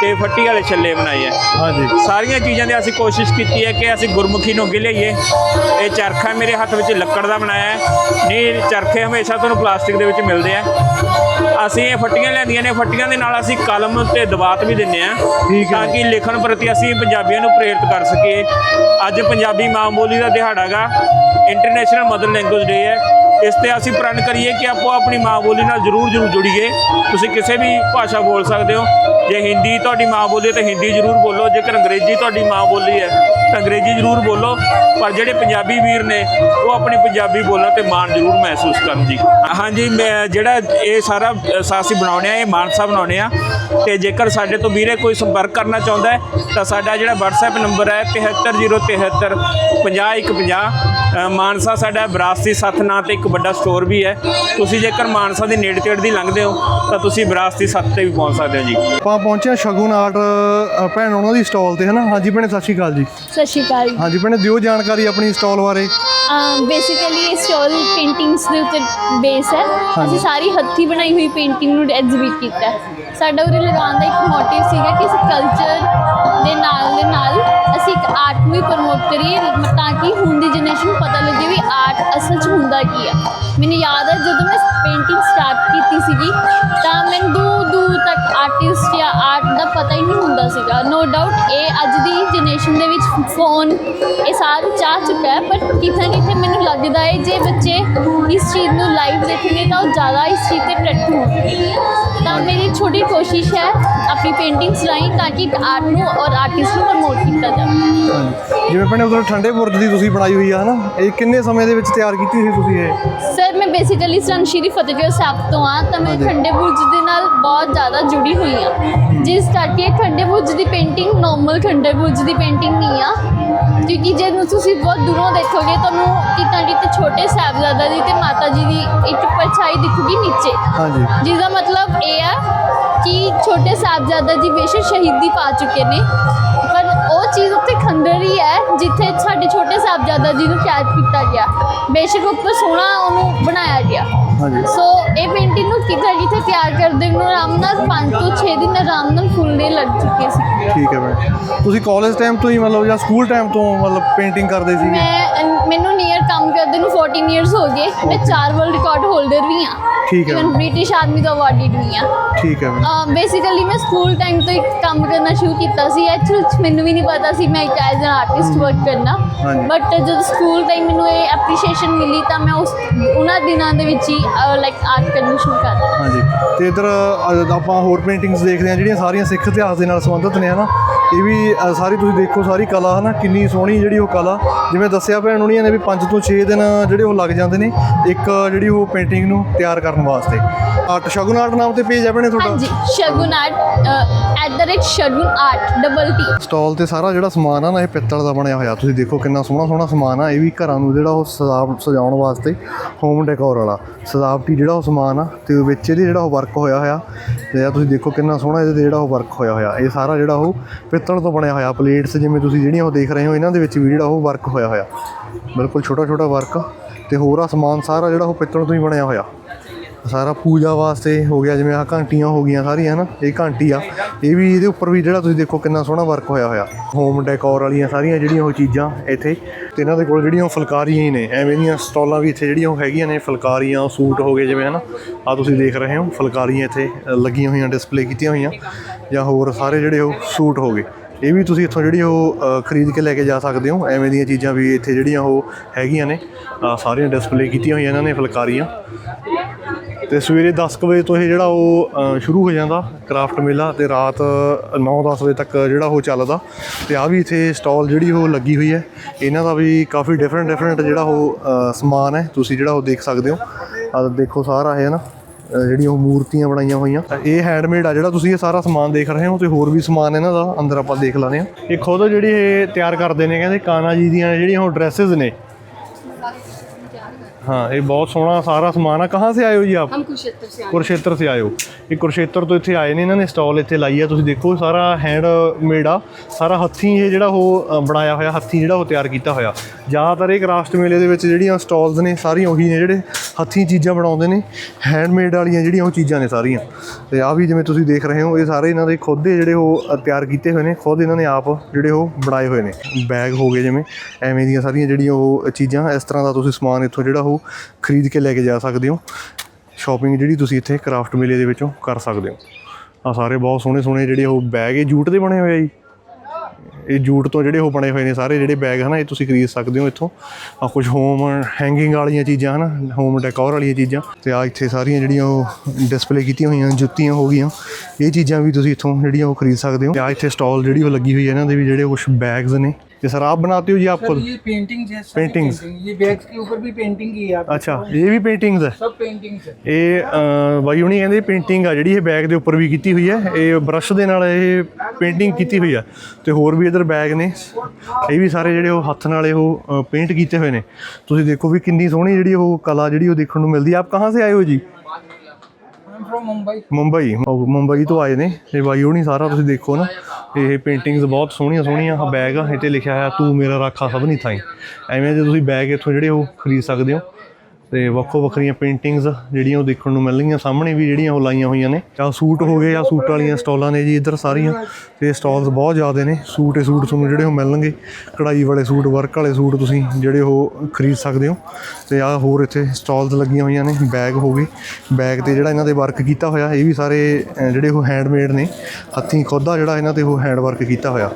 ਤੇ ਫੱਟੀ ਵਾਲੇ ਛੱਲੇ ਬਣਾਏ ਹੈ ਹਾਂਜੀ। ਸਾਰੀਆਂ ਚੀਜ਼ਾਂ ਦੀ ਅਸੀਂ ਕੋਸ਼ਿਸ਼ ਕੀਤੀ ਹੈ ਕਿ ਅਸੀਂ ਗੁਰਮੁਖੀ ਨੂੰ ਅੱਗੇ ਲਿਆਈਏ। ਇਹ ਚਰਖਾ ਮੇਰੇ ਹੱਥ ਵਿੱਚ ਲੱਕੜ ਦਾ ਬਣਾਇਆ ਹੈ। ਨਹੀਂ ਚਰਖੇ ਹਮੇਸ਼ਾ ਤੁਹਾਨੂੰ ਪਲਾਸਟਿਕ ਦੇ ਵਿੱਚ ਮਿਲਦੇ ਆ। ਅਸੀਂ ਇਹ ਫੱਟੀਆਂ ਲੈਂਦੀਆਂ ਨੇ ਫੱਟੀਆਂ ਦੇ ਨਾਲ ਅਸੀਂ ਕਲਮ ਤੇ ਦਵਾਤ ਵੀ ਦਿੰਨੇ ਆ। ਤਾਂ ਕਿ ਲਿਖਣ ਪ੍ਰਤੀ ਅਸੀਂ ਪੰਜਾਬੀਆਂ ਨੂੰ ਪ੍ਰੇਰਿਤ ਕਰ ਸਕੀਏ ਅੱਜ ਪੰਜਾਬੀ ਮਾਂ ਬੋਲੀ ਦਾ ਦਿਹਾੜਾ ਗਾ ਇੰਟਰਨੈਸ਼ਨਲ ਮਦਰ ਲੈਂਗੁਏਜ ਡੇ ਹੈ ਇਸ ਤੇ ਅਸੀਂ ਪ੍ਰਣ ਕਰੀਏ ਕਿ ਆਪੋ ਆਪਣੀ ਮਾਂ ਬੋਲੀ ਨਾਲ ਜ਼ਰੂਰ ਜ਼ਰੂਰ ਜੁੜੀਏ। ਤੁਸੀਂ ਕਿਸੇ ਵੀ ਭਾਸ਼ਾ ਬੋਲ ਸਕਦੇ ਹੋ। ਜੇ ਹਿੰਦੀ ਤੁਹਾਡੀ ਮਾਂ ਬੋਲੀ ਹੈ ਤਾਂ ਹਿੰਦੀ ਜ਼ਰੂਰ ਬੋਲੋ। ਜੇਕਰ ਅੰਗਰੇਜ਼ੀ ਤੁਹਾਡੀ ਮਾਂ ਬੋਲੀ ਹੈ ਤਾਂ ਅੰਗਰੇਜ਼ੀ ਜ਼ਰੂਰ ਬੋਲੋ। ਪਰ ਜਿਹੜੇ ਪੰਜਾਬੀ ਵੀਰ ਨੇ, ਉਹ ਆਪਣੀ ਪੰਜਾਬੀ ਬੋਲਣ ਤੇ ਮਾਣ ਜ਼ਰੂਰ ਮਹਿਸੂਸ ਕਰਨ ਜੀ। ਹਾਂਜੀ, ਮੈਂ ਜਿਹੜਾ ਇਹ ਸਾਰਾ ਸਾਸੀ ਬਣਾਉਣੇ ਆ, ਇਹ ਮਾਨਸਾ ਬਣਾਉਣੇ ਆ। ਤੇ ਜੇਕਰ ਸਾਡੇ ਤੋਂ ਵੀਰੇ ਕੋਈ ਸੰਪਰਕ ਕਰਨਾ ਚਾਹੁੰਦਾ ਹੈ, ਤਾਂ ਸਾਡਾ ਜਿਹੜਾ WhatsApp ਨੰਬਰ ਹੈ 73073 5150 ਮਾਨਸਾ ਸਾਡਾ ਵਿਰਾਸਤੀ ਸੱਥ ਨਾਂ ਤੇ ਇੱਕ ਵੱਡਾ ਸਟੋਰ ਵੀ ਹੈ। ਤੁਸੀਂ ਜੇਕਰ ਮਾਨਸਾ ਦੇ ਨੇੜੇ ਤੇੜੇ ਦੀ ਲੰਘਦੇ ਹੋ ਤਾਂ ਤੁਸੀਂ ਵਿਰਾਸਤੀ ਸੱਥ ਤੇ ਵੀ ਪਹੁੰਚ ਸਕਦੇ ਹੋ ਜੀ। ਆਪਾਂ ਪਹੁੰਚੇ ਸ਼ਗੁਨ ਆਰਟ ਭੈਣ ਉਹਨਾਂ ਦੀ ਸਟਾਲ ਤੇ ਹੈ ਨਾ ਹਾਂਜੀ ਭੈਣੇ ਸਤਿ ਸ਼੍ਰੀ ਅਕਾਲ ਜੀ। ਸਤਿ ਸ਼੍ਰੀ ਅਕਾਲ ਹਾਂਜੀ ਭੈਣੇ ਦਿਓ ਜਾਣਕਾਰੀ ਆਪਣੀ ਸਟਾਲ ਬਾਰੇ। ਬੇਸਿਕਲੀ ਇਹ ਸਟਾਲ ਪੇਂਟਿੰਗਸ ਦੇ ਉੱਤੇ ਬੇਸ ਹੈ। ਅਸੀਂ ਸਾਰੀ ਹੱਥੀ ਬਣਾਈ ਹੋਈ ਪੇਂਟਿੰਗ ਨੂੰ ਐਗਜ਼ਿਬਿਟ ਕੀਤਾ। ਹੈ। ਸਾਡਾ ਉਰੇ ਲਗਾਉਣ ਦਾ ਇੱਕ ਮੋਟਿਵ ਸੀਗਾ ਕਿ ਅਸੀਂ ਕਲਚਰ ਦੇ ਨਾਲ ਦੇ ਨਾਲ ਅਸੀਂ ਇੱਕ ਆਰਟ ਨੂੰ ਵੀ ਪ੍ਰਮੋਟ ਕਰੀਏ ਤਾਂ ਕਿ ਹੁਣ ਦੀ ਜਨਰੇਸ਼ਨ ਨੂੰ ਪਤਾ ਲੱਗੇ ਵੀ ਆਰਟ ਅਸਲ 'ਚ ਹੁੰਦਾ ਕੀ ਆ। ਮੈਨੂੰ ਯਾਦ ਹੈ ਜਦੋਂ ਮੈਂ ਪੇਂਟਿੰਗ ਸਟਾਰਟ ਕੀਤੀ ਸੀਗੀ, ਤਾਂ ਮੈਨੂੰ ਤੱਕ ਆਰਟਿਸਟ ਜਾਂ ਆਰਟ ਦਾ ਪਤਾ ਹੀ ਨਹੀਂ ਹੁੰਦਾ ਸੀਗਾ। ਨੋ ਡਾਊਟ ਇਹ ਅੱਜ ਦੀ ਜਨਰੇਸ਼ਨ ਦੇ ਵਿੱਚ ਫੋਨ ਇਹ ਸਾਰਾ ਚਾਹ ਚੁੱਕਾ ਹੈ ਬਟ ਕਿਤੇ ਨਾ ਕਿਤੇ ਮੈਨੂੰ ਲੱਗਦਾ ਹੈ ਜੇ ਬੱਚੇ ਇਸ ਚੀਜ਼ ਨੂੰ ਲਾਈਵ ਦੇਖਣਗੇ ਤਾਂ ਉਹ ਜ਼ਿਆਦਾ ਇਸ ਚੀਜ਼ ਤੇ ਅਟਰੈਕਟ ਹੋਣਗੇ। ਤਾਂ ਮੇਰੀ ਛੋਟੀ ਕੋਸ਼ਿਸ਼ ਹੈ ਆਪਣੀ ਪੇਂਟਿੰਗਸ ਰਾਹੀਂ ਤਾਂ ਕਿ ਆਰਟ ਨੂੰ ਔਰ ਆਰਟਿਸਟ ਨੂੰ ਪ੍ਰਮੋਟ ਕੀਤਾ ਜਾਵੇ। ਜਿਵੇਂ ਭੈਣੇ ਉਧਰ ਠੰਡੇ ਬੁਰਜ ਦੀ ਤੁਸੀਂ ਬਣਾਈ ਹੋਈ ਆ ਹਨਾ? ਇਹ ਕਿੰਨੇ ਸਮੇਂ ਦੇ ਵਿੱਚ ਤਿਆਰ ਕੀਤੀ ਸੀ ਤੁਸੀਂ ਇਹ? ਸਰ ਮੈਂ ਬੇਸਿਕਲੀ ਸਨ ਸ਼੍ਰੀ ਫਤਿਹਗੜ੍ਹ ਸਾਹਿਬ ਤੋਂ ਆ ਤਾਂ ਮੈਂ। ਠੰਡੇ ਬੁਰਜ ਦੇ ਨਾਲ ਬਹੁਤ ਜ਼ਿਆਦਾ ਜੁੜੀ ਹੋਈ ਆ। ਜਿਸ ਕਰਕੇ ਠੰਡੇ ਬੁਰਜ ਦੀ ਪੇਂਟਿੰਗ ਨਾਰਮਲ ਠੰਡੇ ਬੁਰਜ ਦੀ ਪੇਂਟਿੰਗ ਨਹੀਂ ਆ। ਕਿਉਂਕਿ ਜੇ ਤੁਸੀਂ ਬਹੁਤ ਦੂਰੋਂ ਦੇਖੋਗੇ ਤੁਹਾਨੂੰ ਕਿਤੇ ਕਿਤੇ ਛੋਟੇ ਸਾਹਿਬਜ਼ਾਦਾ ਜੀ ਤੇ ਮਾਤਾ ਜੀ ਦੀ ਇੱਕ ਪਰਛਾਈ ਦਿਖੂਗੀ ਨੀਚੇ। ਹਾਂਜੀ। ਜਿਸ ਦਾ ਮਤਲਬ ਇਹ ਆ ਕਿ ਛੋਟੇ ਸਾਹਿਬਜ਼ਾਦਾ ਜੀ ਬੇਸ਼ੱਕ ਸ਼ਹੀਦੀ ਪਾ ਚੁੱਕੇ ਨੇ। ਪਰ ਉਹ ਚੀਜ਼ ਉੱਥੇ ਖੰਡਰ ਹੀ ਹੈ ਜਿੱਥੇ ਸਾਡੇ ਛੋਟੇ ਸਾਹਿਬਜ਼ਾਦਾ ਜੀ ਨੂੰ ਕੈਦ ਕੀਤਾ ਗਿਆ। ਬੇਸ਼ੱਕ ਉੱਪਰ ਸੋਹਣਾ ਉਹਨੂੰ ਬਣਾਇਆ ਗਿਆ। ਸੋ ਇਹ ਪੇਂਟਿੰਗ ਨੂੰ ਕਿਤੇ ਕਿਤੇ ਤਿਆਰ ਕਰਦੇ ਨੂੰ ਆਰਾਮ ਨਾਲ 5 ਤੋਂ 6 ਦਿਨ ਆਰਾਮ ਨਾਲ ਫੁੱਲਨੇ ਲੱਗ ਚੁੱਕੇ ਸੀ। ਠੀਕ ਹੈ ਭੈਣੇ ਤੁਸੀਂ ਕਾਲਜ ਟਾਈਮ ਤੋਂ ਹੀ ਮਤਲਬ ਜਾਂ ਸਕੂਲ ਟਾਈਮ ਤੋਂ ਮਤਲਬ ਪੇਂਟਿੰਗ ਕਰਦੇ ਸੀਗੇ? ਮੈਂ ਮੈਨੂੰ ਨੀਅਰ ਕੰਮ ਕਰਦੇ ਨੂੰ 14 ਇਅਰਸ ਹੋ ਗਏ। ਮੈਂ ਚਾਰ ਵਰਲਡ ਰਿਕਾਰਡ ਹੋਲਡਰ ਵੀ ਹਾਂ। ਠੀਕ ਹੈ। ਇਵਨ ਬ੍ਰਿਟਿਸ਼ ਆਰਮੀ ਦਾ ਅਵਾਰਡਡ ਵੀ ਹਾਂ ਠੀਕ ਹੈ ਭੈਣੇ ਬੇਸਿਕਲੀ ਮੈਂ ਸਕੂਲ ਟਾਈਮ ਤੋਂ ਹੀ ਕੰਮ ਕਰਨਾ ਸ਼ੁਰੂ ਕੀਤਾ ਸੀ। ਐਕਚੁਅਲ ਮੈਨੂੰ ਵੀ ਨਹੀਂ ਪਤਾ ਸੀ ਮੈਂ ਇੱਕ ਐਜ਼ ਐਨ ਆਰਟਿਸਟ ਵਰਕ ਕਰਨਾ। ਹਾਂਜੀ। ਬਟ ਜਦੋਂ ਸਕੂਲ ਟਾਈਮ ਮੈਨੂੰ ਇਹ ਐਪਰੀਸ਼ੀਏਸ਼ਨ ਮਿਲੀ ਤਾਂ ਮੈਂ ਉਸ ਉਹਨਾਂ ਦਿਨਾਂ ਦੇ ਵਿੱਚ ਹੀ ਲਾਈਕ ਆਰਟ ਕਰਨਾ ਸ਼ੁਰੂ ਕਰ ਦਿੱਤਾ। ਹਾਂਜੀ। ਤੇ ਇਧਰ ਆਪਾਂ ਹੋਰ ਪੇਂਟਿੰਗਸ ਦੇਖਦੇ ਹਾਂ ਜਿਹੜੀਆਂ ਸਾਰੀਆਂ ਸਿੱਖ ਇਤਿਹਾਸ ਦੇ ਨਾਲ ਸੰਬੰਧਿਤ ਨੇ ਹਨਾ? ਇਹ ਵੀ ਸਾਰੀ ਤੁਸੀਂ ਦੇਖੋ ਸਾਰੀ ਕਲਾ ਹਨਾ ਕਿੰਨੀ ਸੋਹਣੀ ਜਿਹੜੀ ਉਹ ਕਲਾ। ਜਿਵੇਂ ਦੱਸਿਆ ਭੈਣ ਹੁਣੀਆਂ ਨੇ ਵੀ 5 ਤੋਂ 6 ਦਿਨ ਜਿਹੜੇ ਉਹ ਲੱਗ ਜਾਂਦੇ ਨੇ ਇੱਕ ਜਿਹੜੀ ਉਹ ਪੇਂਟਿੰਗ ਨੂੰ ਤਿਆਰ ਕਰਨ ਵਾਸਤੇ। ਆਰਟ ਸ਼ਗੁਨ ਆਰਟ ਨਾਮ ਤੇ ਪੇਜ ਹੈ ਭੈਣੇ ਤੁਹਾਡਾ? ਹਾਂਜੀ Shagun art Shagun art double T stall ਤੇ ਸਾਰਾ ਜਿਹੜਾ ਸਮਾਨ ਆ ਨਾ ਇਹ ਪਿੱਤਲ ਦਾ ਬਣਿਆ ਹੋਇਆ। ਤੁਸੀਂ ਦੇਖੋ ਕਿੰਨਾ ਸੋਹਣਾ ਸੋਹਣਾ ਸਮਾਨ ਆ ਇਹ ਵੀ ਘਰਾਂ ਨੂੰ ਜਿਹੜਾ ਉਹ ਸਜਾਵ ਸਜਾਉਣ ਵਾਸਤੇ ਹੋਮ ਡੈਕੋਰ ਵਾਲਾ। ਸਜਾਵਟੀ ਜਿਹੜਾ ਉਹ ਸਮਾਨ ਆ ਤੇ ਉਹ ਵਿੱਚ ਇਹਦੇ ਜਿਹੜਾ ਉਹ ਵਰਕ ਹੋਇਆ ਹੋਇਆ। ਤੇ ਆ ਤੁਸੀਂ ਦੇਖੋ ਕਿੰਨਾ ਸੋਹਣਾ ਇਹਦੇ ਤੇ ਜਿਹੜਾ ਉਹ ਵਰਕ ਹੋਇਆ ਹੋਇਆ। ਇਹ ਸਾਰਾ ਜਿਹੜਾ ਉਹ ਪਿੱਤਲ ਤੋਂ ਬਣਿਆ ਹੋਇਆ ਪਲੇਟਸ ਜਿਵੇਂ ਤੁਸੀਂ ਜਿਹੜੀਆਂ ਉਹ ਦੇਖ ਰਹੇ ਹੋ, ਇਹਨਾਂ ਦੇ ਵਿੱਚ ਵੀ ਜਿਹੜਾ ਉਹ ਵਰਕ ਹੋਇਆ ਹੋਇਆ। ਬਿਲਕੁਲ ਛੋਟਾ ਛੋਟਾ ਵਰਕ ਤੇ ਹੋਰ ਆ ਸਮਾਨ ਸਾਰਾ ਜਿਹੜਾ ਉਹ ਪਿੱਤਲ ਤੋਂ ਹੀ ਬਣਿਆ ਹੋਇਆ। ਸਾਰਾ ਪੂਜਾ ਵਾਸਤੇ ਹੋ ਗਿਆ, ਜਿਵੇਂ ਆ ਘੰਟੀਆਂ ਹੋ ਗਈਆਂ ਸਾਰੀਆਂ ਹਨਾ, ਇਹ ਘੰਟੀ ਆ। ਇਹ ਵੀ ਇਹਦੇ ਉੱਪਰ ਵੀ ਜਿਹੜਾ ਤੁਸੀਂ ਦੇਖੋ ਕਿੰਨਾ ਸੋਹਣਾ ਵਰਕ ਹੋਇਆ ਹੋਇਆ। ਹੋਮ ਡੈਕੋਰ ਵਾਲੀਆਂ ਸਾਰੀਆਂ ਜਿਹੜੀਆਂ ਉਹ ਚੀਜ਼ਾਂ ਇੱਥੇ। ਤੇ ਇਹਨਾਂ ਦੇ ਕੋਲ ਜਿਹੜੀਆਂ ਉਹ ਫੁਲਕਾਰੀਆਂ ਹੀ ਨੇ, ਐਵੇਂ ਦੀਆਂ ਸਟਾਲਾਂ ਵੀ ਇੱਥੇ ਜਿਹੜੀਆਂ ਉਹ ਹੈਗੀਆਂ ਨੇ, ਫੁਲਕਾਰੀਆਂ ਸੂਟ ਹੋ ਗਏ ਜਿਵੇਂ ਹਨਾ। ਆ ਤੁਸੀਂ ਦੇਖ ਰਹੇ ਹੋ, ਫੁਲਕਾਰੀਆਂ ਇੱਥੇ ਲੱਗੀਆਂ ਹੋਈਆਂ ਡਿਸਪਲੇ ਕੀਤੀਆਂ ਹੋਈਆਂ। ਜਾਂ ਹੋਰ ਸਾਰੇ ਜਿਹੜੇ ਉਹ ਸੂਟ ਹੋ ਗਏ। ਇਹ ਵੀ ਤੁਸੀਂ ਇੱਥੋਂ ਜਿਹੜੀ ਉਹ ਖਰੀਦ ਕੇ ਲੈ ਕੇ ਜਾ ਸਕਦੇ ਹੋ। ਐਵੇਂ ਦੀਆਂ ਚੀਜ਼ਾਂ ਵੀ ਇੱਥੇ ਜਿਹੜੀਆਂ ਉਹ ਹੈਗੀਆਂ ਨੇ। ਸਾਰੀਆਂ ਡਿਸਪਲੇ ਕੀਤੀਆਂ ਹੋਈਆਂ ਇਹਨਾਂ ਨੇ ਫੁਲਕਾਰੀਆਂ। ਤੇ ਸਵੇਰੇ 10 ਕੁ ਵਜੇ ਤੋਂ ਇਹ ਜਿਹੜਾ ਉਹ ਸ਼ੁਰੂ ਹੋ ਜਾਂਦਾ ਕਰਾਫਟ ਮੇਲਾ ਤੇ ਰਾਤ 9-10 ਵਜੇ ਤੱਕ ਜਿਹੜਾ ਉਹ ਚੱਲਦਾ। ਤੇ ਆ ਵੀ ਇੱਥੇ ਸਟਾਲ ਜਿਹੜੀ ਉਹ ਲੱਗੀ ਹੋਈ ਹੈ। ਇਹਨਾਂ ਦਾ ਵੀ ਕਾਫੀ ਡਿਫਰੈਂਟ ਡਿਫਰੈਂਟ ਜਿਹੜਾ ਉਹ ਸਮਾਨ ਹੈ। ਤੁਸੀਂ ਜਿਹੜਾ ਉਹ ਦੇਖ ਸਕਦੇ ਹੋ। ਆ ਦੇਖੋ ਸਾਰਾ ਇਹ ਨਾ ਜਿਹੜੀਆਂ ਉਹ ਮੂਰਤੀਆਂ ਬਣਾਈਆਂ ਹੋਈਆਂ। ਇਹ ਹੈਂਡਮੇਡ ਆ, ਜਿਹੜਾ ਤੁਸੀਂ ਇਹ ਸਾਰਾ ਸਮਾਨ ਦੇਖ ਰਹੇ ਹੋ ਤੇ ਹੋਰ ਵੀ ਸਮਾਨ ਇਹਨਾਂ ਦਾ ਅੰਦਰ ਆਪਾਂ ਦੇਖ ਲਾਂਗੇ ਆ ਇਹ ਖੁਦ ਜਿਹੜੀ ਇਹ ਤਿਆਰ ਕਰਦੇ ਨੇ, ਕਹਿੰਦੇ ਕਾਨਾ ਜੀ ਦੀਆਂ ਜਿਹੜੀਆਂ ਉਹ ਡਰੈਸਸ ਨੇ हाँ ये बहुत सोहना सारा समान है कहाँ से आए हो जी आप हम कुरुक्षेत्र से आए ਕੁਰਸ਼ੇਤਰ ਸੇ ਆਏ ਹੋ ਇਹ ਕੁਰਸ਼ੇਤਰ ਤੋਂ ਇੱਥੇ ਆਏ ਨੇ ਇਹਨਾਂ ਨੇ ਸਟਾਲ ਇੱਥੇ ਲਾਈ ਆ ਤੁਸੀਂ ਦੇਖੋ ਸਾਰਾ ਹੈਂਡ ਮੇਡ ਆ ਸਾਰਾ ਹੱਥੀਂ ਇਹ ਜਿਹੜਾ ਉਹ ਅ, ਬਣਾਇਆ ਹੋਇਆ ਹੱਥੀਂ ਜਿਹੜਾ ਉਹ ਤਿਆਰ ਕੀਤਾ ਹੋਇਆ ਜ਼ਿਆਦਾਤਰ ਇਹ ਕ੍ਰਾਫਟ ਮੇਲੇ ਦੇ ਵਿੱਚ ਜਿਹੜੀਆਂ ਸਟਾਲਸ ਨੇ ਸਾਰੀਆਂ ਉਹੀ ਨੇ ਜਿਹੜੇ ਹੱਥੀਂ ਚੀਜ਼ਾਂ ਬਣਾਉਂਦੇ ਨੇ ਹੈਂਡਮੇਡ ਵਾਲੀਆਂ ਜਿਹੜੀਆਂ ਉਹ ਚੀਜ਼ਾਂ ਨੇ ਸਾਰੀਆਂ ਤੇ ਆ ਵੀ ਜਿਵੇਂ ਤੁਸੀਂ ਦੇਖ ਰਹੇ ਹੋ ਇਹ ਸਾਰੇ ਇਹਨਾਂ ਦੇ ਖੁਦ ਦੇ ਜਿਹੜੇ ਉਹ ਅ, ਤਿਆਰ ਕੀਤੇ ਹੋਏ ਨੇ ਖੁਦ ਇਹਨਾਂ ਨੇ ਆਪ ਜਿਹੜੇ ਉਹ ਬਣਾਏ ਹੋਏ ਨੇ ਬੈਗ ਹੋ ਗਏ ਜਿਵੇਂ ਐਵੇਂ ਦੀਆਂ ਸਾਰੀਆਂ ਜਿਹੜੀਆਂ ਉਹ ਚੀਜ਼ਾਂ ਇਸ ਤਰ੍ਹਾਂ ਦਾ ਤੁਸੀਂ ਸਮਾਨ ਇੱਥੋਂ ਜਿਹੜਾ ਉਹ ਉਹ ਖਰੀਦ ਕੇ ਲੈ ਕੇ ਜਾ ਸਕਦੇ ਹੋ। ਸ਼ਾਪਿੰਗ ਜਿਹੜੀ ਤੁਸੀਂ ਇੱਥੇ ਕਰਾਫਟ ਮੇਲੇ ਦੇ ਵਿੱਚੋਂ ਕਰ ਸਕਦੇ ਹੋ। ਆ ਸਾਰੇ ਬਹੁਤ ਸੋਹਣੇ ਸੋਹਣੇ ਜਿਹੜੇ ਉਹ ਬੈਗ ਇਹ ਜੂਟ ਦੇ ਬਣੇ ਹੋਏ ਆ ਜੀ। ਇਹ ਜੂਟ ਤੋਂ ਜਿਹੜੇ ਉਹ ਬਣੇ ਹੋਏ ਨੇ ਸਾਰੇ ਜਿਹੜੇ ਬੈਗ ਹਨਾ, ਇਹ ਤੁਸੀਂ ਖਰੀਦ ਸਕਦੇ ਹੋ ਇੱਥੋਂ। ਆ ਕੁਝ ਹੋਮ ਹੈਂਗਿੰਗ ਵਾਲੀਆਂ ਚੀਜ਼ਾਂ ਹਨਾ ਹੋਮ ਡੈਕੋਰ ਵਾਲੀਆਂ ਚੀਜ਼ਾਂ। ਤੇ ਆ ਇੱਥੇ ਸਾਰੀਆਂ ਜਿਹੜੀਆਂ ਉਹ ਡਿਸਪਲੇ ਕੀਤੀਆਂ ਹੋਈਆਂ, ਜੁੱਤੀਆਂ ਹੋ ਗਈਆਂ। ਇਹ ਚੀਜ਼ਾਂ ਵੀ ਤੁਸੀਂ ਇੱਥੋਂ ਜਿਹੜੀਆਂ ਉਹ ਖਰੀਦ ਸਕਦੇ ਹੋ। ਤੇ ਆ ਇੱਥੇ ਸਟਾਲ ਜਿਹੜੀ ਉਹ ਲੱਗੀ ਹੋਈ ਹੈ ਇਹਨਾਂ ਦੇ ਵੀ ਜਿਹੜੇ ਕੁਝ ਬੈਗਸ ਨੇ। ये सर बनाते हो ये आप खुद पेंटिंग पेंटिंग्स ये भी पेंटिंग है ये ਵੀ ਪੇਂਟਿੰਗਸ ਹੈ ਸਭ ਪੇਂਟਿੰਗਸ ਹੈ। ਇਹ ਬਾਈ ਹੁਣੀ ਕਹਿੰਦੇ ਪੇਂਟਿੰਗ ਆ ਜਿਹੜੀ ਇਹ ਬੈਗ ਦੇ ਉੱਪਰ ਵੀ ਕੀਤੀ ਹੋਈ ਹੈ। ਇਹ ਬਰਸ਼ ਦੇ ਨਾਲ ਇਹ ਪੇਂਟਿੰਗ ਕੀਤੀ ਹੋਈ ਆ। ਤੇ ਹੋਰ ਵੀ ਇਧਰ ਬੈਗ ਨੇ। ਇਹ ਵੀ ਸਾਰੇ ਜਿਹੜੇ ਉਹ ਹੱਥ ਨਾਲ ਉਹ ਪੇਂਟ ਕੀਤੇ ਹੋਏ ਨੇ। ਤੁਸੀਂ ਦੇਖੋ ਵੀ ਕਿੰਨੀ ਸੋਹਣੀ ਜਿਹੜੀ ਉਹ ਕਲਾ ਜਿਹੜੀ ਉਹ ਦੇਖਣ ਨੂੰ ਮਿਲਦੀ ਆਪ ਕਹਾਂ ਸੇ ਜੀ? ਮੁੰਬਈ। ਮੁੰਬਈ ਮੁੰਬਈ ਤੋਂ ਆਏ ਨੇ। ਇਹ ਬਾਈ ਨਹੀਂ ਸਾਰਾ ਤੁਸੀਂ ਦੇਖੋ ਨਾ। ਇਹ ਪੇਂਟਿੰਗਸ ਬਹੁਤ ਸੋਹਣੀਆਂ ਸੋਹਣੀਆਂ। ਆ ਬੈਗ ਆ, ਇੱਥੇ ਲਿਖਿਆ ਹੋਇਆ, ਤੂੰ ਮੇਰਾ ਰਾਖਾ ਸਭ ਨਹੀਂ ਥਾਈ। ਐਵੇਂ ਜੇ ਤੁਸੀਂ ਬੈਗ ਇੱਥੋਂ ਜਿਹੜੇ ਉਹ ਖਰੀਦ ਸਕਦੇ ਹੋ। ਤੇ ਵੱਖੋ ਵੱਖਰੀਆਂ ਪੇਂਟਿੰਗਸ ਜਿਹੜੀਆਂ ਉਹ ਦੇਖਣ ਨੂੰ ਮਿਲਣਗੀਆਂ। ਸਾਹਮਣੇ ਵੀ ਜਿਹੜੀਆਂ ਉਹ ਲਾਈਆਂ ਹੋਈਆਂ ਨੇ। ਜਾਂ ਸੂਟ ਹੋ ਗਏ ਜਾਂ ਸੂਟ ਵਾਲੀਆਂ ਸਟਾਲਾਂ ਨੇ ਜੀ, ਇੱਧਰ ਸਾਰੀਆਂ। ਤੇ ਸਟਾਲਸ ਬਹੁਤ ਜ਼ਿਆਦੇ ਨੇ। ਸੂਟ ਹੀ ਸੂਟ ਤੁਹਾਨੂੰ ਜਿਹੜੇ ਉਹ ਮਿਲਣਗੇ। ਕਢਾਈ ਵਾਲੇ ਸੂਟ ਵਰਕ ਵਾਲੇ ਸੂਟ ਤੁਸੀਂ ਜਿਹੜੇ ਉਹ ਖਰੀਦ ਸਕਦੇ ਹੋ। ਤੇ ਆ ਹੋਰ ਇੱਥੇ ਸਟਾਲਸ ਲੱਗੀਆਂ ਹੋਈਆਂ ਨੇ। ਬੈਗ ਹੋ ਗਏ। ਬੈਗ ਤੇ ਜਿਹੜਾ ਇਹਨਾਂ ਦੇ ਵਰਕ ਕੀਤਾ ਹੋਇਆ, ਇਹ ਵੀ ਸਾਰੇ ਜਿਹੜੇ ਉਹ ਹੈਂਡਮੇਡ ਨੇ। ਹੱਥੀਂ ਖੁਦ ਦਾ ਜਿਹੜਾ ਇਹਨਾਂ ਤੇ ਉਹ ਹੈਂਡ ਵਰਕ ਕੀਤਾ ਹੋਇਆ।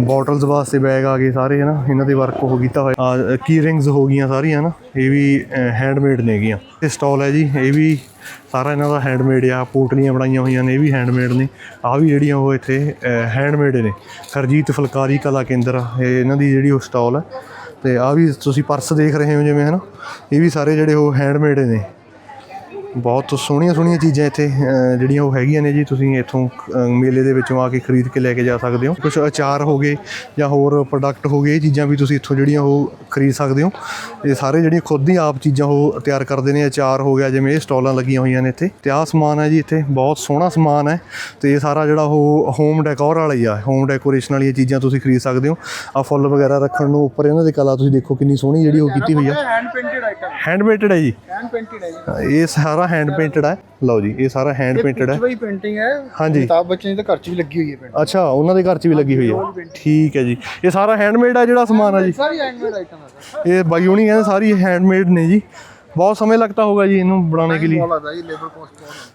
ਬੋਟਲਸ ਵਾਸਤੇ ਬੈਗ ਆ ਗਏ ਸਾਰੇ, ਹਨਾ? ਇਹਨਾਂ ਦੇ ਵਰਕ ਉਹ ਕੀਤਾ ਹੋਇਆ। ਆ ਕੀ ਰਿੰਗਸ ਹੋ ਗਈਆਂ ਸਾਰੀਆਂ, ਹਨਾ? ਇਹ ਵੀ ਹੈਂਡਮੇਡ ਨੇਗੀਆਂ ਇਹ ਸਟਾਲ ਹੈ ਜੀ, ਇਹ ਵੀ ਸਾਰਾ ਇਹਨਾਂ ਦਾ ਹੈਂਡਮੇਡ ਆ, ਪੋਟਲੀਆਂ ਬਣਾਈਆਂ ਹੋਈਆਂ ਨੇ, ਇਹ ਵੀ ਹੈਂਡਮੇਡ ਨੇ। ਆ ਵੀ ਜਿਹੜੀਆਂ ਉਹ ਇੱਥੇ ਹੈਂਡਮੇਡ ਨੇ। ਹਰਜੀਤ ਫੁਲਕਾਰੀ ਕਲਾ ਕੇਂਦਰ, ਇਹ ਇਹਨਾਂ ਦੀ ਜਿਹੜੀ ਉਹ ਸਟਾਲ ਹੈ। ਤੇ ਆ ਵੀ ਤੁਸੀਂ ਪਰਸ ਦੇਖ ਰਹੇ ਹੋ ਜਿਵੇਂ, ਹਨਾ? ਇਹ ਵੀ ਸਾਰੇ ਜਿਹੜੇ ਉਹ ਹੈਂਡਮੇਡ ਨੇ। ਬਹੁਤ ਸੋਹਣੀਆਂ ਸੋਹਣੀਆਂ ਚੀਜ਼ਾਂ ਇੱਥੇ ਜਿਹੜੀਆਂ ਉਹ ਹੈਗੀਆਂ ਨੇ ਜੀ। ਤੁਸੀਂ ਇੱਥੋਂ ਮੇਲੇ ਦੇ ਵਿੱਚੋਂ ਆ ਕੇ ਖਰੀਦ ਕੇ ਲੈ ਕੇ ਜਾ ਸਕਦੇ ਹੋ। ਕੁਝ ਅਚਾਰ ਹੋ ਗਏ ਜਾਂ ਹੋਰ ਪ੍ਰੋਡਕਟ ਹੋ ਗਏ ਇਹ ਚੀਜ਼ਾਂ ਵੀ ਤੁਸੀਂ ਇੱਥੋਂ ਜਿਹੜੀਆਂ ਉਹ ਖਰੀਦ ਸਕਦੇ ਹੋ। ਇਹ ਸਾਰੇ ਜਿਹੜੀਆਂ ਖੁਦ ਹੀ ਆਪ ਚੀਜ਼ਾਂ ਉਹ ਤਿਆਰ ਕਰਦੇ ਨੇ। ਅਚਾਰ ਹੋ ਗਿਆ ਜਿਵੇਂ ਇਹ ਸਟਾਲਾਂ ਲੱਗੀਆਂ ਹੋਈਆਂ ਨੇ ਇੱਥੇ। ਤੇ ਆਹ ਸਮਾਨ ਹੈ ਜੀ ਇੱਥੇ ਬਹੁਤ ਸੋਹਣਾ ਸਮਾਨ ਹੈ। ਤੇ ਇਹ ਸਾਰਾ ਜਿਹੜਾ ਉਹ ਹੋਮ ਡੈਕੋਰ ਵਾਲਾ ਹੀ ਆ। ਹੋਮ ਡੈਕੋਰੇਸ਼ਨ ਵਾਲੀਆਂ ਚੀਜ਼ਾਂ ਤੁਸੀਂ ਖਰੀਦ ਸਕਦੇ ਹੋ। ਆ ਫੁੱਲ ਵਗੈਰਾ ਰੱਖਣ ਨੂੰ ਉੱਪਰ ਇਹਨਾਂ ਦੀ ਕਲਾ ਤੁਸੀਂ ਦੇਖੋ ਕਿੰਨੀ ਸੋਹਣੀ ਜਿਹੜੀ ਉਹ ਕੀਤੀ ਹੋਈ ਆ। Hand painted item hand painted ਹੈ ਜੀ। ਹੈਂਡ ਪੇਂਟਡ ਹੈ ਜੀ। ਇਹ ਸਾਰਾ ਸਾਰਾ ਹੈਂਡ ਪੇਂਟਡ ਹੈ ਲਓ ਜੀ ਇਹ ਸਾਰਾ ਹੈਂਡ ਪੇਂਟਡ ਹੈ ਇਹ ਪੇਂਟਿੰਗ ਹੈ ਹਾਂਜੀ। ਅਮਿਤਾਭ ਬੱਚਨ ਦੀ ਘਰ 'ਚ ਵੀ ਲੱਗੀ ਹੋਈ ਹੈ ਪੇਂਟਿੰਗ ਅੱਛਾ ਉਹਨਾਂ ਦੇ ਘਰ 'ਚ ਵੀ ਲੱਗੀ ਹੋਈ ਹੈ। ਠੀਕ ਹੈ ਜੀ। ਇਹ ਸਾਰਾ ਹੈਂਡਮੇਡ ਹੈ ਜਿਹੜਾ ਸਮਾਨ ਹੈ ਜੀ? ਸਾਰੀ ਹੈਂਡਮੇਡ ਆਈਟਮ ਹੈ ਇਹ ਬਾਈ ਹੁਣੀ ਕਹਿੰਦੇ ਸਾਰੀ ਹੈਂਡਮੇਡ ਨੇ ਜੀ। ਬਹੁਤ ਸਮੇਂ ਲੱਗਦਾ ਹੋਗਾ ਜੀ ਇਹਨੂੰ ਬਣਾਉਣੇ ਕੇ ਲਈ।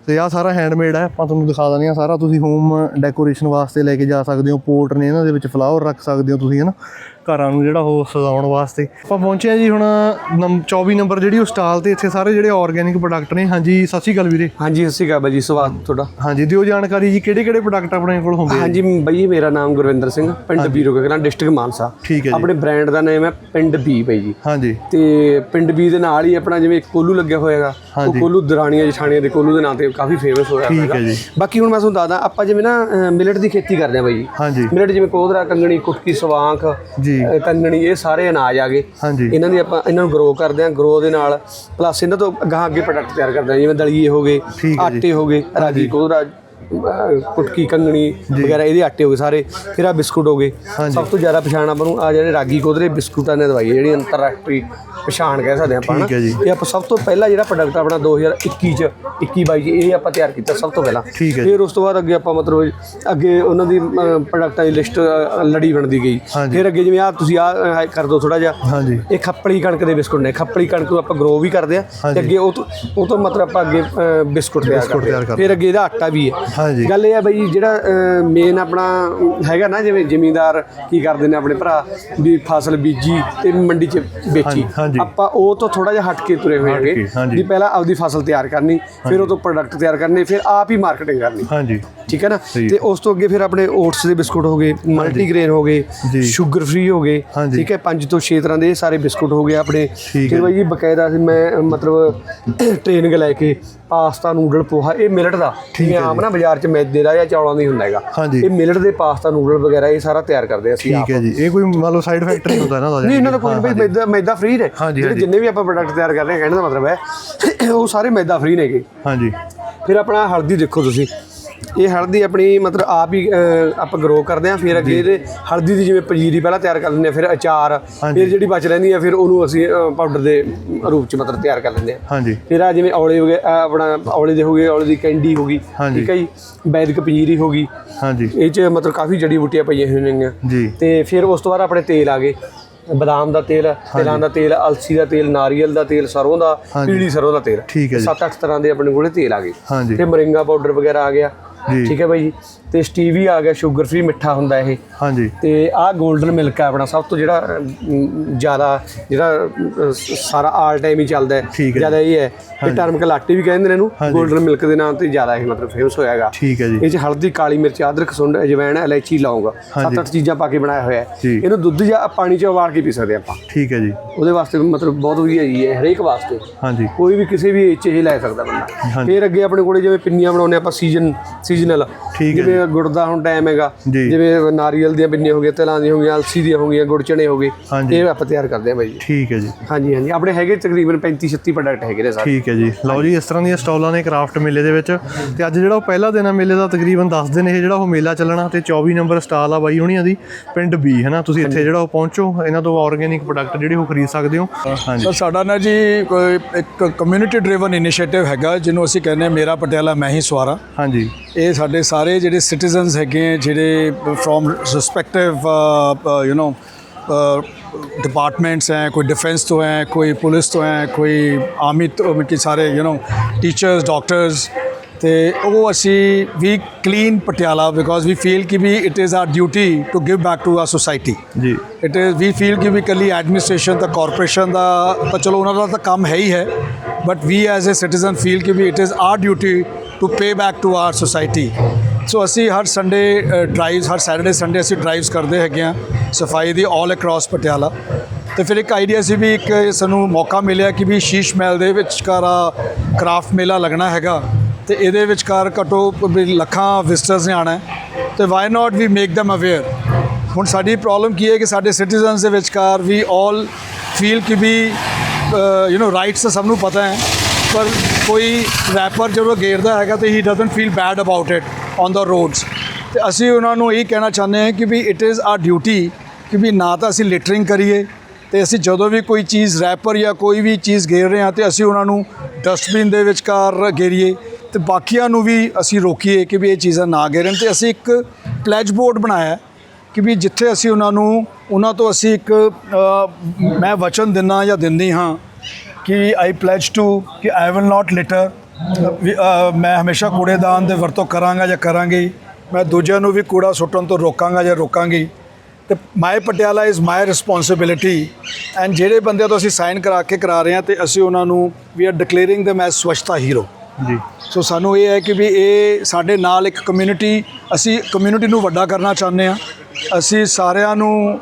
ਤੇ ਆ ਸਾਰਾ ਹੈਂਡਮੇਡ ਹੈ ਆਪਾਂ ਤੁਹਾਨੂੰ ਦਿਖਾ ਦਿੰਦੇ ਸਾਰਾ। ਤੁਸੀਂ ਹੋਮ ਡੈਕੋਰੇਸ਼ਨ ਵਾਸਤੇ ਲੈ ਕੇ ਜਾ ਸਕਦੇ ਹੋ। ਪੋਟ ਨੇ ਇਹਨਾਂ ਦੇ ਵਿੱਚ ਫਲਾਵਰ ਰੱਖ ਸਕਦੇ ਹੋ ਤੁਸੀਂ ਹਨਾ ਘਰਾਂ ਨੂੰ ਜਿਹੜਾ ਉਹ ਸਜਾਉਣ ਵਾਸਤੇ। ਆਪਾਂ ਪਹੁੰਚੇ ਆ ਜੀ ਹੁਣ ਨੰਬ- 24 ਨੰਬਰ ਜਿਹੜੀ ਉਹ ਸਟਾਲ ਤੇ ਇੱਥੇ ਸਾਰੇ ਜਿਹੜੇ ਆਰਗੇਨਿਕ ਪ੍ਰੋਡਕਟ ਨੇ। ਹਾਂਜੀ ਸਤਿ ਸ਼੍ਰੀ ਅਕਾਲ ਵੀਰੇ। ਹਾਂਜੀ ਸਤਿ ਸ਼੍ਰੀ ਅਕਾਲ ਬਾਈ ਜੀ ਸਵਾਗਤ ਤੁਹਾਡਾ। ਹਾਂਜੀ ਦਿਓ ਜਾਣਕਾਰੀ ਜੀ ਕਿਹੜੇ ਕਿਹੜੇ ਪ੍ਰੋਡਕਟ ਆਪਣੇ ਕੋਲ ਹੁੰਦੇ ਆ ਹਾਂਜੀ ਬਾਈ ਮੇਰਾ ਨਾਮ ਗੁਰਵਿੰਦਰ ਸਿੰਘ ਪਿੰਡ ਬੀਰੋ ਕਲਾਂ ਡਿਸਟ੍ਰਿਕਟ ਮਾਨਸਾ। ਠੀਕ ਹੈ ਜੀ। ਆਪਣੇ ਬ੍ਰਾਂਡ ਦਾ ਨਾਮ ਹੈ ਪਿੰਡ ਬੀ ਬਾਈ ਜੀ। ਹਾਂਜੀ। ਤੇ ਪਿੰਡ ਬੀ ਦੇ ਨਾਲ ਹੀ ਆਪਣਾ ਜਿਵੇਂ ਕੋਲੂ ਲੱਗਿਆ ਹੋਇਆਗਾ ਉਹ। ਕੋਲੂ ਦਰਾਣੀਆਂ ਜਠਾਣੀਆਂ ਦੇ ਕੋਲੂ ਦੇ ਨਾਂ ਤੇ ਕਾਫੀ ਫੇਮਸ ਹੋਇਆ ਠੀਕ। ਹੈ ਜੀ। ਬਾਕੀ ਹੁਣ ਮੈਂ ਤੁਹਾਨੂੰ ਦੱਸਦਾ ਆਪਾਂ ਜਿਵੇਂ ਨਾ ਮਿਲਟ ਦੀ ਖੇਤੀ ਕਰਦੇ ਆ ਬਾਈ ਜੀ। ਮਿਲਟ ਜਿਵੇਂ ਕੋਦਰਾ ਕੰਗਣੀ ਕੁਟਕੀ ਸਵਾਂਖ ਜੀ ਅ, ਕੰਗਣੀ ਇਹ ਸਾਰੇ ਅਨਾਜ ਆ ਗਏ। ਹਾਂਜੀ। ਇਹਨਾਂ ਦੀ ਆਪਾਂ ਇਹਨਾਂ ਨੂੰ ਗਰੋ ਕਰਦੇ ਆ ਗਰੋ ਦੇ ਨਾਲ ਪਲੱਸ ਇਹਨਾਂ ਤੋਂ ਗਾਂ ਅੱਗੇ ਪ੍ਰੋਡਕਟ ਤਿਆਰ ਕਰਦੇ ਆ ਜਿਵੇਂ ਦਲੀਏ ਹੋ ਗਏ। ਆਟੇ ਹੋ ਗਏ ਰਾਗੀ ਕੋਦਰਾ ਅਹ ਕੁਟਕੀ ਕੰਗਣੀ ਵਗੈਰਾ ਇਹਦੇ ਆਟੇ ਹੋ ਗਏ ਸਾਰੇ ਫਿਰ ਆ ਬਿਸਕੁਟ ਹੋ ਗਏ ਹਾਂਜੀ। ਸਭ ਤੋਂ ਜ਼ਿਆਦਾ ਪਛਾਣ ਆਪਾਂ ਨੂੰ ਆ ਜਿਹੜੇ ਰਾਗੀ ਕੋਦਰੇ ਬਿਸਕੁਟਾਂ ਨੇ ਦਵਾਈ ਹੈ ਜਿਹੜੀ ਅੰਤਰਰਾਸ਼ਟਰੀ ਪਛਾਣ ਕਹਿ ਸਕਦੇ ਆਪਾਂ ਠੀਕ ਹੈ ਜੀ। ਇਹ ਆਪਾਂ ਸਭ ਤੋਂ ਪਹਿਲਾ ਜਿਹੜਾ ਪ੍ਰੋਡਕਟ ਆਪਣਾ 2021 ਚ 21 22 ਚ ਇਹ ਆਪਾਂ ਤਿਆਰ ਕੀਤਾ ਸਭ ਤੋਂ ਪਹਿਲਾਂ ਠੀਕ ਹੈ ਜੀ। ਫਿਰ ਉਸ ਤੋਂ ਬਾਅਦ ਅੱਗੇ ਆਪਾਂ ਮਤਲਬ ਅੱਗੇ ਉਹਨਾਂ ਦੀ ਪ੍ਰੋਡਕਟਾਂ ਦੀ ਲਿਸਟ ਲੜੀ ਬਣਦੀ ਗਈ ਹਾਂਜੀ। ਫਿਰ ਅੱਗੇ ਜਿਵੇਂ ਆ ਤੁਸੀਂ ਆ ਕਰ ਦਿਓ ਥੋੜਾ ਜਿਹਾ ਹਾਂਜੀ ਇਹ ਖੱਪੜੀ ਕਣਕ ਦੇ ਬਿਸਕੁਟ ਨੇ ਖੱਪੜੀ ਕਣਕ ਨੂੰ ਆਪਾਂ ਗਰੋ ਵੀ ਕਰਦੇ ਆ ਹਾਂਜੀ। ਤੇ ਅੱਗੇ ਉਹ ਤੋਂ ਉਹ ਤੋਂ ਮਤਲਬ ਆਪਾਂ ਅੱਗੇ ਬਿਸਕੁਟ ਤਿਆਰ ਬਿਸਕੁਟ ਕਰਦੇ ਆ ਕਰਦੇ ਫਿਰ ਅੱਗੇ ਇਹਦਾ ਆਟਾ ਵੀ ਹੈ ਹਾਂਜੀ। ਗੱਲ ਇਹ ਹੈ ਬਈ ਜਿਹੜਾ ਮੇਨ ਆਪਣਾ ਹੈਗਾ ਨਾ ਜਿਵੇਂ ਜ਼ਿਮੀਂਦਾਰ ਕੀ ਕਰਦੇ ਨੇ ਆਪਣੇ ਭਰਾ ਵੀ ਫਸਲ ਬੀਜੀ ਤੇ ਮੰਡੀ 'ਚ ਵੇਚੀ। ਆਪਾਂ ਉਹ ਤੋਂ ਥੋੜਾ ਜਿਹਾ ਹਟ ਕੇ ਤੁਰੇ ਹੋਏ ਹੈਗੇ। ਵੀ ਪਹਿਲਾਂ ਆਪਦੀ ਫਸਲ ਤਿਆਰ ਕਰਨੀ ਫਿਰ ਉਹ ਤੋਂ ਪ੍ਰੋਡਕਟ ਤਿਆਰ ਕਰਨੇ ਫਿਰ ਆਪ ਹੀ ਮਾਰਕੀਟਿੰਗ ਕਰਨੀ ਹਾਂਜੀ ਠੀਕ ਹੈ ਨਾ। ਤੇ ਉਸ ਤੋਂ ਅੱਗੇ ਫਿਰ ਆਪਣੇ ਓਟਸ ਦੇ ਬਿਸਕੁਟ ਹੋ ਗਏ ਮਲਟੀਗ੍ਰੇਨ ਹੋ ਗਏ। ਸ਼ੂਗਰ ਫ੍ਰੀ ਹੋ ਗਏ। ਠੀਕ ਹੈ ਪੰਜ ਤੋਂ 6 ਤਰ੍ਹਾਂ ਦੇ ਸਾਰੇ ਬਿਸਕੁਟ ਹੋ ਗਏ ਆਪਣੇ ਠੀਕ ਫਿਰ ਹੈ। ਬਾਈ ਜੀ ਬਕਾਇਦਾ ਮੈਂ ਮਤਲਬ <coughs> ਟ੍ਰੇਨਿੰਗ ਲੈ ਕੇ ਪਾਸਤਾ ਨੂਡਲ ਪੋਹਾ ਇਹ ਮਿਲਟ ਦਾ ਜਿਵੇਂ ਹੈ ਆਮ ਨਾ ਬਾਜ਼ਾਰ 'ਚ ਮੈਦੇ ਦਾ ਜਾਂ ਚੌਲਾਂ ਦਾ ਹੀ ਹੁੰਦਾ ਹੈਗਾ। ਇਹ ਮਿਲਟ ਦੇ ਪਾਸਤਾ ਨੂਡਲ ਵਗੈਰਾ ਇਹ ਸਾਰਾ ਤਿਆਰ ਕਰਦੇ ਅਸੀਂ ਆਪ ਠੀਕ ਹੈ ਜੀ ਇਹ ਕੋਈ ਮੰਨ ਲਓ ਸਾਈਡ ਇਫੈਕਟ ਨਹੀਂ ਹੁੰਦਾ ਇਹਨਾਂ ਦਾ ਨਹੀਂ ਇਹਨਾਂ ਦਾ ਕੋਈ ਹਾਂਜੀ। ਮੈਦਾ ਮੈਦਾ ਫ੍ਰੀ ਨੇ ਜਿਹੜੇ। ਜਿੰਨੇ ਵੀ ਆਪਾਂ ਪ੍ਰੋਡਕਟ ਤਿਆਰ ਕਰ ਰਹੇ ਹਾਂ ਕਹਿਣ ਦਾ ਮਤਲਬ ਹੈ <coughs> ਉਹ ਸਾਰੇ ਮੈਦਾ ਫ੍ਰੀ ਨੇਗੇ ਹਾਂਜੀ ਫਿਰ ਆਪਣਾ ਹਲਦੀ ਦੇਖੋ ਤੁਸੀਂ ਇਹ ਹਲਦੀ ਆਪਣੀ ਮਤਲਬ ਆਪ ਹੀ ਅਹ, ਆਪਾਂ ਗਰੋ ਕਰਦੇ ਆ ਫਿਰ ਅੱਗੇ ਇਹਦੇ ਹਲਦੀ ਦੀ ਜਿਵੇਂ ਪੰਜੀਰੀ ਪਹਿਲਾਂ ਤਿਆਰ ਕਰ ਲੈਂਦੇ ਆ ਫਿਰ ਅਚਾਰ ਹਾਂਜੀ। ਫਿਰ ਜਿਹੜੀ ਬਚ ਰਹਿੰਦੀ ਆ ਫਿਰ ਉਹਨੂੰ ਅਸੀਂ ਪਾਊਡਰ ਦੇ ਰੂਪ ਚ ਮਤਲਬ ਤਿਆਰ ਕਰ ਲੈਂਦੇ ਆ ਹਾਂਜੀ। ਫਿਰ ਆ ਜਿਵੇਂ ਔਲੇ ਹੋ ਗਏ ਆਹ ਆਪਣਾ ਔਲੇ ਦੇ ਹੋ ਗਏ ਔਲੇ ਦੀ ਕੈਂਡੀ ਹੋ ਗਈ ਹਾਂਜੀ। ਠੀਕ ਹੈ ਜੀ? ਵੈਦਿਕ ਪੰਜੀਰੀ ਹੋ ਗਈ। ਹਾਂਜੀ। ਇਹ ਚ ਮਤਲਬ ਕਾਫੀ ਜੜੀ ਬੂਟੀਆਂ ਪਈਆਂ ਹੋਈਆਂ ਨੇ ਜੀ। ਤੇ ਫਿਰ ਉਸ ਤੋਂ ਬਾਅਦ ਆਪਣੇ ਤੇਲ ਆ ਗਏ। ਬਦਾਮ ਦਾ ਤੇਲ ਤਿਲਾਂ ਦਾ ਤੇਲ ਅਲਸੀ ਦਾ ਤੇਲ ਨਾਰੀਅਲ ਦਾ ਤੇਲ ਸਰੋਂ ਦਾ ਹਾਂਜੀ। ਪੀਲੀ ਸਰੋਂ ਦਾ ਤੇਲ। ਠੀਕ ਹੈ ਜੀ। ਸੱਤ ਅੱਠ ਤਰ੍ਹਾਂ ਦੇ ਆਪਣੇ ਕੋਲੇ ਤੇਲ ਆ ਗਏ। ਹਾਂਜੀ। ਤੇ ਮਰਿੰਗਾ ਪਾਊਡਰ ਵਗੈਰਾ ਆ ਗਿਆ। ਜੀ। ਠੀਕ ਹੈ ਬਾਈ ਜੀ ਤੇ ਸਟੀਵੀ ਆ ਗਿਆ ਸ਼ੂਗਰ ਫ੍ਰੀ ਮਿੱਠਾ ਹੁੰਦਾ ਇਹ। ਹਾਂਜੀ। ਤੇ ਆਹ 골ਡਨ ਮਿਲਕ ਹੈ ਆਪਣਾ ਸਭ ਤੋਂ ਜਿਹੜਾ ਜ਼ਿਆਦਾ ਜਿਹੜਾ ਸਾਰਾ ਆਲ ਟਾਈਮ ਹੀ ਚੱਲਦਾ ਜ਼ਿਆਦਾ ਇਹ ਹੈ। ਤੇ ਟਰਮਕ ਲਾਟੇ ਵੀ ਕਹਿੰਦੇ ਨੇ ਇਹਨੂੰ। 골ਡਨ ਮਿਲਕ ਦੇ ਨਾਮ ਤੇ ਜ਼ਿਆਦਾ ਇਹ ਮਤਲਬ ਫੇਮਸ ਹੋਇਆਗਾ ਠੀਕ ਹੈ ਜੀ। ਇਹ ਚ ਹਲਦੀ ਕਾਲੀ ਮਿਰਚ ਅਦਰਕ ਸੁੰਡ ਅਜਵਾਇਣ ਇਲਾਇਚੀ ਲੌਂਗ। ਸੱਤ ਅੱਠ ਚੀਜ਼ਾਂ ਪਾ ਕੇ ਬਣਾਇਆ ਹੋਇਆ ਹੈ। ਇਹਨੂੰ ਦੁੱਧ ਜਾਂ ਪਾਣੀ ਚ ਉਬਾਲ ਕੇ ਪੀ ਸਕਦੇ ਆਪਾਂ। ਠੀਕ ਹੈ ਜੀ। ਉਹਦੇ ਵਾਸਤੇ ਮਤਲਬ ਬਹੁਤ ਵਧੀਆ ਜੀ ਹੈ ਹਰੇਕ ਵਾਸਤੇ। ਹਾਂਜੀ। ਕੋਈ ਵੀ ਕਿਸੇ ਵੀ ਏਜ 'ਚ ਇਹ ਲੈ ਸਕਦਾ ਬੰਦਾ। ਫਿਰ ਅੱਗੇ ਆਪਣੇ ਕੋਲੇ ਜਿਵੇਂ ਪਿੰਨੀਆਂ ਬਣਾਉਂਦੇ ਆਪਾਂ ਸੀਜ਼ਨ ਸੀਜ਼ਨਲ ਠੀਕ ਹੈ ਜਿਵੇਂ ਗੁੜ ਦਾ ਹੁਣ ਟਾਈਮ ਹੈਗਾ ਜੀ। ਜਿਵੇਂ ਨਾਰੀਅਲ ਦੀਆਂ ਪਿੰਨੀਆਂ ਹੋ ਗਈਆਂ ਤਿਲਾਂ ਦੀਆਂ ਹੋ ਗਈਆਂ ਅਲਸੀ ਦੀਆਂ ਹੋ ਗਈਆਂ ਗੁੜ ਚਣੇ ਹੋ ਗਏ ਹਾਂਜੀ। ਇਹ ਆਪਾਂ ਤਿਆਰ ਕਰਦੇ ਹਾਂ ਬਾਈ ਜੀ। ਠੀਕ ਹੈ ਜੀ। ਹਾਂਜੀ ਹਾਂਜੀ। ਆਪਣੇ ਹੈਗੇ ਤਕਰੀਬਨ 35 36 ਪ੍ਰੋਡਕਟ ਹੈਗੇ ਨੇ ਸਾਰੇ। ਠੀਕ ਹੈ ਜੀ। ਲਓ ਜੀ ਇਸ ਤਰ੍ਹਾਂ ਦੀਆਂ ਸਟਾਲਾਂ ਨੇ ਕਰਾਫਟ ਮੇਲੇ ਦੇ ਵਿੱਚ। ਤੇ ਅੱਜ ਜਿਹੜਾ ਉਹ ਪਹਿਲਾ ਦਿਨ ਹੈ ਮੇਲੇ ਦਾ ਤਕਰੀਬਨ 10 ਦਿਨ ਇਹ ਜਿਹੜਾ ਉਹ ਮੇਲਾ ਚੱਲਣਾ ਤੇ 24 ਨੰਬਰ ਸਟਾਲ ਆ ਬਾਈ ਹੁਣੀਆਂ ਦੀ ਪਿੰਡ ਬੀ ਹੈ ਨਾ? ਤੁਸੀਂ ਇੱਥੇ ਜਿਹੜਾ ਉਹ ਪਹੁੰਚੋ ਇਹਨਾਂ ਤੋਂ ਆਰਗੇਨਿਕ ਪ੍ਰੋਡਕਟ ਜਿਹੜੇ ਉਹ ਖਰੀਦ ਸਕਦੇ ਹੋ। ਹਾਂਜੀ। ਸਰ ਸਾਡਾ ਨਾ ਜੀ ਕੋਈ ਇੱਕ ਕਮਿਊਨਿਟੀ ਡਰਿਵਨ ਇਨੀਸ਼ੀਏਟਿਵ ਹੈਗਾ ਜਿਹਨੂੰ ਅਸੀਂ ਕਹਿੰਦੇ ਹਾਂ ਮੇਰਾ ਪਟਿਆਲਾ ਮੈਂ ਹੀ ਸਵਾਰਾ। ਹਾਂਜੀ। ਇਹ ਸਾਡੇ ਸਾਰੇ ਜਿਹੜੇ ਸਿਟੀਜ਼ਨਸ ਹੈਗੇ ਹੈ, ਜਿਹੜੇ from respective you know departments हैं कोई डिफेंस तो हैं कोई पुलिस तो हैं कोई आर्मी तो कि सारे यू नो टीचर्स डॉक्टर्स ਤੇ ਉਹ ਅਸੀਂ ਵੀ clean Patiala because we feel ਕਿ we it is our duty to give back to our society ਜੀ ਇਟ ਇਜ਼ ਵੀ ਫੀਲ ਕਿ ਵੀ ਕੱਲੀ ਐਡਮਿਨਿਸਟ੍ਰੇਸ਼ਨ ਦਾ ਕਾਰਪੋਰੇਸ਼ਨ ਦਾ ਤਾਂ ਚਲੋ ਉਹਨਾਂ ਦਾ ਤਾਂ ਕੰਮ ਹੈ ਹੀ ਹੈ but we as a citizen feel ਕਿ we it is our duty to pay back to our society so ਅਸੀਂ ਹਰ ਸੰਡੇ ਡਰਾਈਵਸ ਹਰ ਸੈਟਰਡੇ ਸੰਡੇ ਅਸੀਂ ਡਰਾਈਵਸ ਕਰਦੇ ਹੈਗੇ ਆ ਸਫ਼ਾਈ ਦੀ ਆਲ ਅਕ੍ਰੋਸ ਪਟਿਆਲਾ। ਤੇ ਫਿਰ ਇੱਕ ਆਈਡੀਆ ਸੀ ਵੀ ਇੱਕ ਸਾਨੂੰ ਮੌਕਾ ਮਿਲਿਆ ਕਿ ਵੀ ਸ਼ੀਸ਼ ਮਹਿਲ ਦੇ ਵਿਚਕਾਰ ਕਰਾਫਟ ਮੇਲਾ ਲੱਗਣਾ ਹੈਗਾ। ਤੇ ਇਹਦੇ ਵਿਚਕਾਰ ਘਟੋ ਵੀ ਲੱਖਾਂ ਵਿਜ਼ਟਰਸ ਨੇ ਆਣਾ ਹੈ। ਤੇ why not we make them aware ਹੁਣ ਸਾਡੀ ਪ੍ਰੋਬਲਮ ਕੀ ਹੈ ਕਿ ਸਾਡੇ ਸਿਟੀਜ਼ਨਸ ਦੇ ਵਿਚਕਾਰ ਵੀ ਆਲ ਫੀਲ ਕਿ ਵੀ ਯੂ نو ਰਾਈਟਸ ਤਾਂ ਸਭ ਨੂੰ ਪਤਾ ਹੈ। ਪਰ ਕੋਈ ਰੈਪਰ ਜਦੋਂ ਗੇਰਦਾ ਹੈਗਾ ਤੇ he doesn't feel bad about it on the roads ਤੇ ਅਸੀਂ ਉਹਨਾਂ ਨੂੰ ਇਹ ਕਹਿਣਾ ਚਾਹੁੰਦੇ ਹਾਂ ਕਿ we it is our duty ਕਿ ਵੀ ਨਾ ਤਾਂ ਅਸੀਂ ਲਿਟਰਿੰਗ ਕਰੀਏ ਤੇ ਅਸੀਂ ਜਦੋਂ ਵੀ ਕੋਈ ਚੀਜ਼ ਰੈਪਰ ਜਾਂ ਕੋਈ ਵੀ ਚੀਜ਼ ਘੇਰ ਰਹੇ ਹਾਂ ਤੇ ਅਸੀਂ ਉਹਨਾਂ ਨੂੰ ਡਸਟਬਿਨ ਦੇ ਵਿਚਕਾਰ ਗੇਰੀਏ ਤੇ ਬਾਕੀਆਂ ਨੂੰ ਵੀ ਅਸੀਂ ਰੋਕੀਏ ਕਿ ਵੀ ਇਹ ਚੀਜ਼ਾਂ ਨਾ ਗੇਰਨ ਤੇ ਅਸੀਂ ਇੱਕ ਪਲੇਜ ਬੋਰਡ ਬਣਾਇਆ ਕਿ ਵੀ ਜਿੱਥੇ ਅਸੀਂ ਉਹਨਾਂ ਨੂੰ ਉਹਨਾਂ ਤੋਂ ਅਸੀਂ ਇੱਕ ਮੈਂ ਵਚਨ ਦਿੰਦਾ ਜਾਂ ਦਿੰਦੀ ਹਾਂ ਕਿ ਆਈ ਪਲੈਜ ਟੂ ਕਿ ਆਈ ਵਿਲ ਨਾਟ ਲਿਟਰ ਮੈਂ ਹਮੇਸ਼ਾ ਕੂੜੇਦਾਨ ਦੇ ਵਰਤੋਂ ਕਰਾਂਗਾ ਜਾਂ ਕਰਾਂਗੀ। ਮੈਂ ਦੂਜਿਆਂ ਨੂੰ ਵੀ ਕੂੜਾ ਸੁੱਟਣ ਤੋਂ ਰੋਕਾਂਗਾ ਜਾਂ ਰੋਕਾਂਗੀ। ਤੇ my Patiala is my responsibility and ਜਿਹੜੇ ਬੰਦਿਆਂ ਤੋਂ ਅਸੀਂ ਸਾਈਨ ਕਰਾ ਕੇ ਕਰਾ ਰਹੇ ਹਾਂ ਤੇ ਅਸੀਂ ਉਹਨਾਂ ਨੂੰ we are declaring them as ਸਵੱਛਤਾ ਹੀਰੋ ਜੀ। ਸੋ ਸਾਨੂੰ ਇਹ ਹੈ ਕਿ ਵੀ ਇਹ ਸਾਡੇ ਨਾਲ ਇੱਕ ਕਮਿਊਨਿਟੀ ਅਸੀਂ ਕਮਿਊਨਿਟੀ ਨੂੰ ਵੱਡਾ ਕਰਨਾ ਚਾਹੁੰਦੇ ਹਾਂ। ਅਸੀਂ ਸਾਰਿਆਂ ਨੂੰ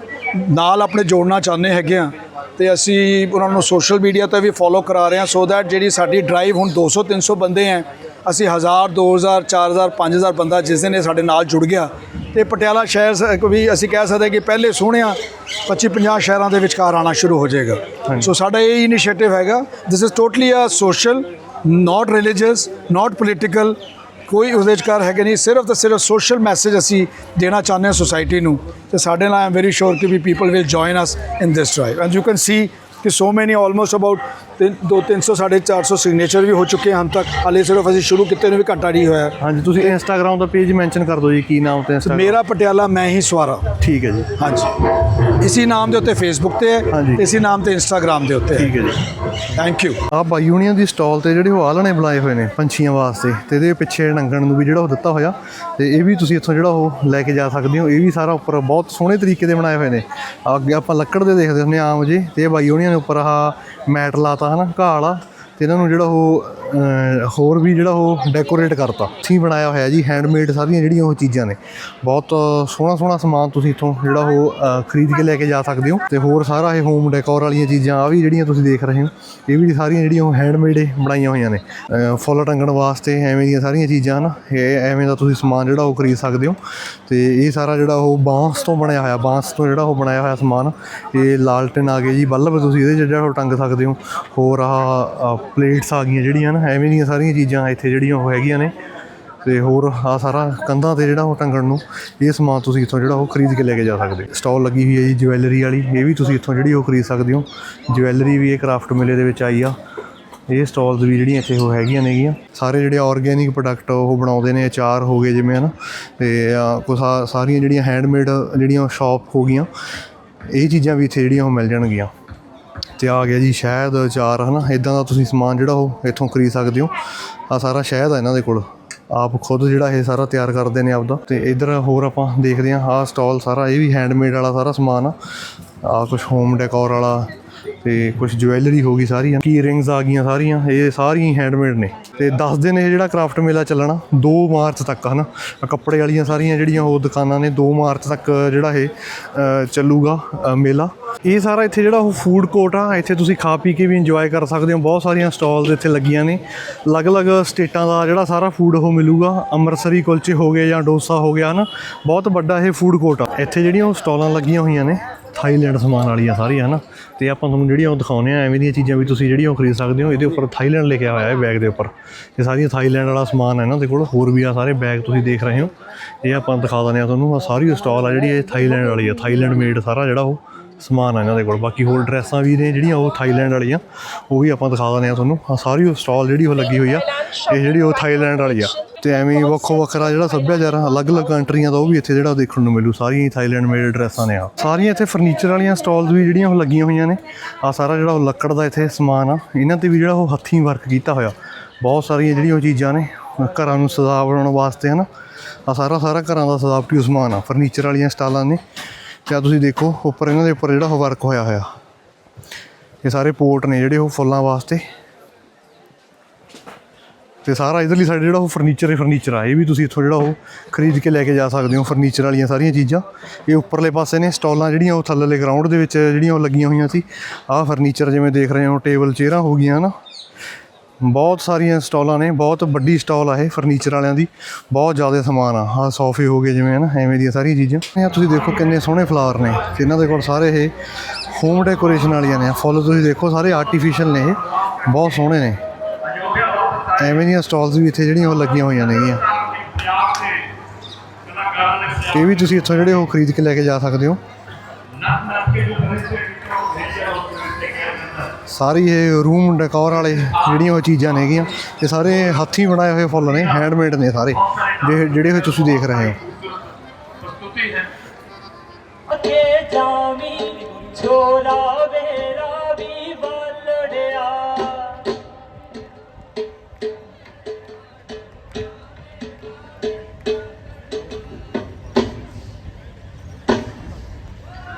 ਨਾਲ ਆਪਣੇ ਜੋੜਨਾ ਚਾਹੁੰਦੇ ਹੈਗੇ ਆ ਤੇ ਅਸੀਂ ਉਹਨਾਂ ਨੂੰ ਸੋਸ਼ਲ ਮੀਡੀਆ ਤੇ ਵੀ ਫੋਲੋ ਕਰਾ ਰਹੇ ਹਾਂ ਸੋ ਦੈਟ ਜਿਹੜੀ ਸਾਡੀ ਡਰਾਈਵ ਹੁਣ 200 300 ਬੰਦੇ ਹੈ ਅਸੀਂ 1000 2000 4000 5000 ਬੰਦਾ ਜਿਸ ਦਿਨ ਇਹ ਸਾਡੇ ਨਾਲ ਜੁੜ ਗਿਆ। ਤੇ ਪਟਿਆਲਾ ਸ਼ਹਿਰ ਵੀ ਅਸੀਂ ਕਹਿ ਸਕਦੇ ਕਿ ਪਹਿਲੇ ਸੋਹਣਿਆ 25 50 ਸ਼ਹਿਰਾਂ ਦੇ ਵਿਚਕਾਰ ਆਣਾ ਸ਼ੁਰੂ ਹੋ ਜਾਏਗਾ। ਸੋ ਸਾਡਾ ਇਹ ਇਨੀਸ਼ੀਏਟਿਵ ਹੈਗਾ। This is totally a social not religious not political ਕੋਈ ਉਹਦੇ ਵਿਚਕਾਰ ਹੈਗੇ ਨਹੀਂ, ਸਿਰਫ ਤੇ ਸਿਰਫ ਸੋਸ਼ਲ ਮੈਸੇਜ ਅਸੀਂ ਦੇਣਾ ਚਾਹੁੰਦੇ ਹਾਂ ਸੋਸਾਇਟੀ ਨੂੰ। ਤੇ ਸਾਡੇ ਨਾਲ ਆਈ ਐਮ ਵੈਰੀ ਸ਼ੋਰ ਕਿ we people will join us in this drive and you can see ਕਿ ਸੋ ਮੈਨੀ ਆਲਮੋਸਟ ਅਬਾਊਟ ਤਿੰਨ ਦੋ 300 450 ਸਿਗਨੇਚਰ ਵੀ ਹੋ ਚੁੱਕੇ ਹਨ ਤੱਕ ਹਾਲੇ ਸਿਰਫ ਅਸੀਂ ਸ਼ੁਰੂ ਕੀਤੇ ਨੂੰ ਵੀ ਘੰਟਾ ਨਹੀਂ ਹੋਇਆ। ਹਾਂਜੀ ਤੁਸੀਂ ਇੰਸਟਾਗ੍ਰam ਦਾ ਪੇਜ ਮੈਂਸ਼ਨ ਕਰ ਦਿਓ ਜੀ ਕੀ ਨਾਮ ਤੇ ਇੰਸਟਾਗ੍ਰam ਮੇਰਾ ਪਟਿਆਲਾ ਮੈਂ ਹੀ ਸਵਾਰਾ। ਠੀਕ ਹੈ ਜੀ। ਹਾਂਜੀ। ਇਸੀ ਨਾਮ ਦੇ ਉੱਤੇ ਫੇਸਬੁੱਕ ਤੇ ਹੈ। ਇਸੀ ਨਾਮ ਤੇ ਇੰਸਟਾਗ੍ਰam ਦੇ ਉੱਤੇ ਠੀਕ ਹੈ ਜੀ। ਥੈਂਕ ਯੂ ਆ ਬਾਈ ਯੂਨੀਅਨ ਦੀ ਸਟਾਲ ਤੇ ਜਿਹੜੇ ਉਹ ਆਲਣੇ ਬਣਾਏ ਹੋਏ ਨੇ ਪੰਛੀਆਂ ਵਾਸਤੇ ਤੇ ਇਹਦੇ ਪਿੱਛੇ ਨੰਗਣ ਨੂੰ ਵੀ ਜਿਹੜਾ ਉਹ ਦਿੱਤਾ ਹੋਇਆ ਤੇ ਇਹ ਵੀ ਤੁਸੀਂ ਇੱਥੋਂ ਜਿਹੜਾ ਉਹ ਲੈ ਕੇ ਜਾ ਸਕਦੇ ਹੋ ਇਹ ਵੀ ਸਾਰਾ ਉੱਪਰ ਬਹੁਤ ਸੋਹਣੇ ਤਰੀਕੇ ਦੇ ਬਣਾਏ ਹੋਏ ਨੇ। ਅੱਗੇ ਆਪਾਂ ਲੱਕੜ ਦੇ ਦੇਖਦੇ ਹੁੰਦੇ ਹਾਂ ਆਮ ਜੀ ਤੇ ਇਹ ਬਾਈ ਯੂਨੀਅਨ ਨੇ ਉੱਪਰ ਆਹ ਮੈਟ ਲਾਤਾ ਹਨਾ ਘਾਹ ਵਾਲਾ ਤੇ ਇਹਨਾਂ ਨੂੰ ਜਿਹੜਾ ਉਹ ਹੋਰ ਵੀ ਜਿਹੜਾ ਉਹ ਡੈਕੋਰੇਟ ਕਰਤਾ। ਸੀ ਬਣਾਇਆ ਹੋਇਆ ਜੀ ਹੈਂਡਮੇਡ ਸਾਰੀਆਂ ਜਿਹੜੀਆਂ ਉਹ ਚੀਜ਼ਾਂ ਨੇ। ਬਹੁਤ ਸੋਹਣਾ ਸੋਹਣਾ ਸਮਾਨ ਤੁਸੀਂ ਇੱਥੋਂ ਜਿਹੜਾ ਉਹ ਖਰੀਦ ਕੇ ਲੈ ਕੇ ਜਾ ਸਕਦੇ ਹੋ। ਤੇ ਹੋਰ ਸਾਰਾ ਇਹ ਹੋਮ ਡੈਕੋਰ ਵਾਲੀਆਂ ਚੀਜ਼ਾਂ ਆ ਵੀ ਜਿਹੜੀਆਂ ਤੁਸੀਂ ਦੇਖ ਰਹੇ ਹੋ, ਇਹ ਵੀ ਸਾਰੀਆਂ ਜਿਹੜੀਆਂ ਉਹ ਹੈਂਡਮੇਡ ਬਣਾਈਆਂ ਹੋਈਆਂ ਨੇ। ਫੁੱਲ ਟੰਗਣ ਵਾਸਤੇ ਐਵੇਂ ਦੀਆਂ ਸਾਰੀਆਂ ਚੀਜ਼ਾਂ ਨਾ, ਇਹ ਐਵੇਂ ਦਾ ਤੁਸੀਂ ਸਮਾਨ ਜਿਹੜਾ ਉਹ ਖਰੀਦ ਸਕਦੇ ਹੋ। ਤੇ ਇਹ ਸਾਰਾ ਜਿਹੜਾ ਉਹ ਬਾਂਸ ਤੋਂ ਬਣਿਆ ਹੋਇਆ, ਬਾਂਸ ਤੋਂ ਜਿਹੜਾ ਉਹ ਬਣਾਇਆ ਹੋਇਆ ਸਮਾਨ, ਇਹ ਲਾਲਟਨ ਆ ਗਏ ਜੀ, ਬੱਲਬ ਤੁਸੀਂ ਇਹਦੇ 'ਚ ਜਿਹੜਾ ਉਹ ਟੰਗ ਸਕਦੇ ਹੋ। ਹੋਰ ਆਹ ਪਲੇਟਸ ਆ ਗਈਆਂ ਜਿਹੜੀਆਂ ਨਾ ਐਵੇਂ ਦੀਆਂ ਸਾਰੀਆਂ ਚੀਜ਼ਾਂ ਇੱਥੇ ਜਿਹੜੀਆਂ ਉਹ ਹੈਗੀਆਂ ਨੇ। ਤੇ ਹੋਰ ਆ ਸਾਰਾ ਕੰਧਾਂ ਤੇ ਜਿਹੜਾ ਉਹ ਟੰਗਣ ਨੂੰ, ਇਹ ਸਮਾਨ ਤੁਸੀਂ ਇੱਥੋਂ ਜਿਹੜਾ ਉਹ ਖਰੀਦ ਕੇ ਲੈ ਕੇ ਜਾ ਸਕਦੇ। ਹੋ ਸਟਾਲ ਲੱਗੀ ਹੋਈ ਹੈ ਜੀ, ਜਵੈਲਰੀ ਵਾਲੀ, ਇਹ ਵੀ ਤੁਸੀਂ ਇੱਥੋਂ ਜਿਹੜੀ ਉਹ ਖਰੀਦ ਸਕਦੇ ਹੋ। ਜਵੈਲਰੀ ਵੀ ਇਹ ਕਰਾਫਟ ਮੇਲੇ ਦੇ ਵਿੱਚ ਆਈ ਆ। ਇਹ ਸਟਾਲਸ ਵੀ ਜਿਹੜੀਆਂ ਇੱਥੇ ਉਹ ਹੈਗੀਆਂ ਨੇਗੀਆਂ। ਸਾਰੇ ਜਿਹੜੇ ਆਰਗੇਨਿਕ ਪ੍ਰੋਡਕਟ ਉਹ ਬਣਾਉਂਦੇ ਨੇ, ਅਚਾਰ ਹੋ ਗਏ ਜਿਵੇਂ ਹਨਾ। ਤੇ ਆਹ ਕੁਛ ਸਾਰੀਆਂ ਜਿਹੜੀਆਂ ਹੈਂਡਮੇਡ ਜਿਹੜੀਆਂ ਸ਼ਾਪ ਹੋ ਗਈਆਂ, ਇਹ ਚੀਜ਼ਾਂ ਵੀ ਇੱਥੇ ਜਿਹੜੀਆਂ ਉਹ ਮਿਲ ਜਾਣਗੀਆਂ। ਤੇ ਆ ਗਿਆ ਜੀ ਸ਼ਹਿਦ ਅਚਾਰ, ਹਨਾ? ਇਦਾਂ ਦਾ ਤੁਸੀਂ ਸਮਾਨ ਜਿਹੜਾ ਉਹ ਇੱਥੋਂ ਖਰੀਦ ਸਕਦੇ ਹੋ। ਆ ਸਾਰਾ ਸ਼ਹਿਦ ਆ ਇਹਨਾਂ ਦੇ ਕੋਲ। ਆਪ ਖੁਦ ਜਿਹੜਾ ਇਹ ਸਾਰਾ ਤਿਆਰ ਕਰਦੇ ਨੇ ਆਪਦਾ। ਤੇ ਇਧਰ ਹੋਰ ਆਪਾਂ ਦੇਖਦੇ ਹਾਂ, ਆਹ ਸਟਾਲ ਸਾਰਾ, ਇਹ ਵੀ ਹੈਂਡਮੇਡ ਵਾਲਾ ਸਾਰਾ ਸਮਾਨ ਆ। ਆ ਕੁਝ ਹੋਮ ਡੈਕੋਰ ਵਾਲਾ ਤੇ ਕੁਝ ਜੁਐਲਰੀ ਹੋ ਗਈ ਸਾਰੀਆਂ ਕੀ ਰਿੰਗਸ ਆ ਗਈਆਂ ਸਾਰੀਆਂ, ਇਹ ਸਾਰੀਆਂ ਹੈਂਡਮੇਡ ਨੇ। ਤੇ 10 ਦਿਨ ਇਹ ਜਿਹੜਾ ਕ੍ਰਾਫਟ ਮੇਲਾ ਚੱਲਣਾ 2 ਮਾਰਚ ਤੱਕ, ਹਨਾ? ਆਹ ਕੱਪੜੇ ਵਾਲੀਆਂ ਸਾਰੀਆਂ ਜਿਹੜੀਆਂ ਉਹ ਦੁਕਾਨਾਂ ਨੇ 2 ਮਾਰਚ ਤੱਕ ਜਿਹੜਾ ਇਹ ਚੱਲੂਗਾ ਮੇਲਾ। ਇਹ ਸਾਰਾ ਇੱਥੇ ਜਿਹੜਾ ਉਹ ਫੂਡ ਕੋਰਟ ਆ, ਇੱਥੇ ਤੁਸੀਂ ਖਾ ਪੀ ਕੇ ਵੀ ਇੰਜੋਏ ਕਰ ਸਕਦੇ ਹੋ। ਬਹੁਤ ਸਾਰੀਆਂ ਸਟਾਲਸ ਇੱਥੇ ਲੱਗੀਆਂ ਨੇ। ਅਲੱਗ-ਅਲੱਗ ਸਟੇਟਾਂ ਦਾ ਜਿਹੜਾ ਸਾਰਾ ਫੂਡ ਉਹ ਮਿਲੂਗਾ। ਅੰਮ੍ਰਿਤਸਰੀ, ਕੁਲਚੇ ਹੋ ਗਏ ਜਾਂ ਡੋਸਾ ਹੋ ਗਿਆ, ਹਨਾ? ਬਹੁਤ ਵੱਡਾ ਇਹ ਫੂਡ ਕੋਰਟ ਆ। ਇੱਥੇ ਜਿਹੜੀਆਂ ਉਹ ਸਟਾਲਾਂ ਲੱਗੀਆਂ ਹੋਈਆਂ ਨੇ ਥਾਈਲੈਂਡ ਸਮਾਨ ਵਾਲੀਆਂ ਸਾਰੀਆਂ, ਹਨਾ? ਤੇ ਆਪਾਂ ਤੁਹਾਨੂੰ ਜਿਹੜੀਆਂ ਉਹ ਦਿਖਾਉਂਦੇ ਆ ਐਵੇਂ ਦੀਆਂ ਚੀਜ਼ਾਂ ਵੀ ਤੁਸੀਂ ਜਿਹੜੀਆਂ ਉਹ ਖਰੀਦ ਸਕਦੇ ਹੋ। ਇਹਦੇ ਉੱਪਰ ਥਾਈਲੈਂਡ ਲਿਖਿਆ ਹੋਇਆ ਹੈ ਬੈਗ ਦੇ ਉੱਪਰ। ਇਹ ਸਾਰੀਆਂ ਥਾਈਲੈਂਡ ਵਾਲਾ ਸਮਾਨ ਹੈ ਇਹਨਾਂ ਦੇ ਕੋਲ ਹੋਰ ਵੀ ਆ ਸਾਰੇ ਬੈਗ ਤੁਸੀਂ ਦੇਖ ਰਹੇ ਹੋ। ਇਹ ਆਪਾਂ ਦਿਖਾ ਦਿੰਦੇ ਆ ਤੁਹਾਨੂੰ ਆ ਸਾਰੀ ਸਟਾਲ ਆ ਜਿਹੜੀ ਇਹ ਥਾਈਲੈਂਡ ਵਾਲੀ ਆ। ਥਾਈਲੈਂਡ ਮੇਡ ਸਾਰਾ ਜਿਹੜਾ ਉਹ ਸਮਾਨ ਆ ਇਹਨਾਂ ਦੇ ਕੋਲ। ਬਾਕੀ ਹੋਰ ਡਰੈਸਾਂ ਵੀ ਨੇ ਜਿਹੜੀਆਂ ਉਹ ਥਾਈਲੈਂਡ ਵਾਲੀਆਂ, ਉਹ ਵੀ ਆਪਾਂ ਦਿਖਾ ਦਿੰਦੇ ਆ ਤੁਹਾਨੂੰ। ਆ ਸਾਰੀ ਉਹ ਸਟਾਲ ਜਿਹੜੀ ਉਹ ਲੱਗੀ ਹੋਈ ਆ, ਇਹ ਜਿਹੜੀ ਉਹ ਥਾਈਲੈਂਡ ਵਾਲੀ ਆ। ਤੇ ਐਵੇਂ ਵੱਖੋ ਵੱਖਰਾ ਜਿਹੜਾ ਸੱਭਿਆਚਾਰ ਆ, ਅਲੱਗ-ਅਲੱਗ ਕੰਟਰੀਆਂ ਦਾ ਉਹ ਵੀ ਇੱਥੇ ਜਿਹੜਾ ਉਹ ਦੇਖਣ ਨੂੰ ਮਿਲੂ। ਸਾਰੀਆਂ ਹੀ ਥਾਈਲੈਂਡ ਮੇਡ ਡਰੈਸਾਂ ਨੇ ਆ। ਸਾਰੀਆਂ ਇੱਥੇ ਫਰਨੀਚਰ ਵਾਲੀਆਂ ਸਟਾਲਸ ਵੀ ਜਿਹੜੀਆਂ ਉਹ ਲੱਗੀਆਂ ਹੋਈਆਂ ਨੇ। ਆ ਸਾਰਾ ਜਿਹੜਾ ਉਹ ਲੱਕੜ ਦਾ ਇੱਥੇ ਸਮਾਨ ਆ। ਇਹਨਾਂ ਤੇ ਵੀ ਜਿਹੜਾ ਉਹ ਹੱਥੀਂ ਵਰਕ ਕੀਤਾ ਹੋਇਆ। ਬਹੁਤ ਸਾਰੀਆਂ ਜਿਹੜੀਆਂ ਉਹ ਚੀਜ਼ਾਂ ਨੇ ਘਰਾਂ ਨੂੰ ਸਜਾ ਬਣਾਉਣ ਵਾਸਤੇ ਹਨਾ? ਆ ਸਾਰਾ ਸਾਰਾ ਘਰਾਂ ਦਾ ਸਜਾਵਟੀ ਸਮਾਨ ਆ। ਫਰਨੀਚਰ ਵਾਲੀਆਂ ਸਟਾਲਾਂ ਨੇ। ਤੇ ਤੁਸੀਂ ਦੇਖੋ ਉੱਪਰ ਇਹਨਾਂ ਦੇ ਉੱਪਰ ਜਿਹੜਾ ਉਹ ਵਰਕ ਹੋਇਆ ਹੋਇਆ। ਇਹ ਸਾਰੇ ਪੋਰਟ ਨੇ ਜਿਹੜੇ ਉਹ ਫੁੱਲਾਂ ਵਾਸਤੇ। ਤੇ ਸਾਰਾ ਇਧਰਲੀ ਸਾਈਡ ਜਿਹੜਾ ਉਹ ਫਰਨੀਚਰ ਹੀ ਫਰਨੀਚਰ ਆ। ਇਹ ਵੀ ਤੁਸੀਂ ਇੱਥੋਂ ਜਿਹੜਾ ਉਹ ਖਰੀਦ ਕੇ ਲੈ ਕੇ ਜਾ ਸਕਦੇ ਹੋ ਫਰਨੀਚਰ ਵਾਲੀਆਂ ਸਾਰੀਆਂ ਚੀਜ਼ਾਂ। ਇਹ ਉੱਪਰਲੇ ਪਾਸੇ ਨੇ, ਸਟਾਲਾਂ ਜਿਹੜੀਆਂ ਉਹ ਥੱਲੇਲੇ ਗਰਾਊਂਡ ਦੇ ਵਿੱਚ ਜਿਹੜੀਆਂ ਉਹ ਲੱਗੀਆਂ ਹੋਈਆਂ ਸੀ। ਆਹ ਫਰਨੀਚਰ ਜਿਵੇਂ ਦੇਖ ਰਹੇ ਹੋ ਟੇਬਲ ਚੇਅਰਾਂ ਹੋ ਗਈਆਂ ਨਾ ਬਹੁਤ ਸਾਰੀਆਂ ਸਟਾਲਾਂ ਨੇ, ਬਹੁਤ ਵੱਡੀ ਸਟਾਲ ਆ ਇਹ ਫਰਨੀਚਰ ਵਾਲਿਆਂ ਦੀ। ਬਹੁਤ ਜ਼ਿਆਦਾ ਸਮਾਨ ਆ। ਆਹ ਸੋਫੇ ਹੋ ਗਏ ਜਿਵੇਂ ਨਾ ਐਵੇਂ ਦੀਆਂ ਸਾਰੀਆਂ ਚੀਜ਼ਾਂ। ਇਹ ਤੁਸੀਂ ਦੇਖੋ ਕਿੰਨੇ ਸੋਹਣੇ ਫਲਾਵਰ ਨੇ। ਤੇ ਇਹਨਾਂ ਦੇ ਕੋਲ ਸਾਰੇ ਇਹ ਹੋਮ ਡੈਕੋਰੇਸ਼ਨ ਵਾਲੀਆਂ ਨੇ। ਫੁੱਲ ਤੁਸੀਂ ਦੇਖੋ, ਸਾਰੇ ਆਰਟੀਫੀਸ਼ੀਅਲ ਨੇ ਇਹ। ਬਹੁਤ ਸੋਹਣੇ ਨੇ। ਐਵੇਂ ਦੀਆਂ ਸਟਾਲਸ ਵੀ ਇੱਥੇ ਜਿਹੜੀਆਂ ਉਹ ਲੱਗੀਆਂ ਹੋਈਆਂ ਨੇਗੀਆਂ। ਇਹ ਵੀ ਤੁਸੀਂ ਇੱਥੋਂ ਜਿਹੜੇ ਉਹ ਖਰੀਦ ਕੇ ਲੈ ਕੇ ਜਾ ਸਕਦੇ ਹੋ। ਸਾਰੀ ਇਹ ਰੂਮ ਡੈਕੋਰ ਵਾਲੇ ਜਿਹੜੀਆਂ ਉਹ ਚੀਜ਼ਾਂ ਨੇਗੀਆਂ, ਇਹ ਸਾਰੇ ਹੱਥੀਂ ਬਣਾਏ ਹੋਏ ਫੁੱਲ ਨੇ ਹੈਂਡਮੇਡ ਨੇ ਸਾਰੇ ਜਿਹੜੇ ਜਿਹੜੇ ਹੋਏ ਤੁਸੀਂ ਦੇਖ ਰਹੇ ਹੋ। ਕੇ ਜਾਵੀ, ਛੋਲਾ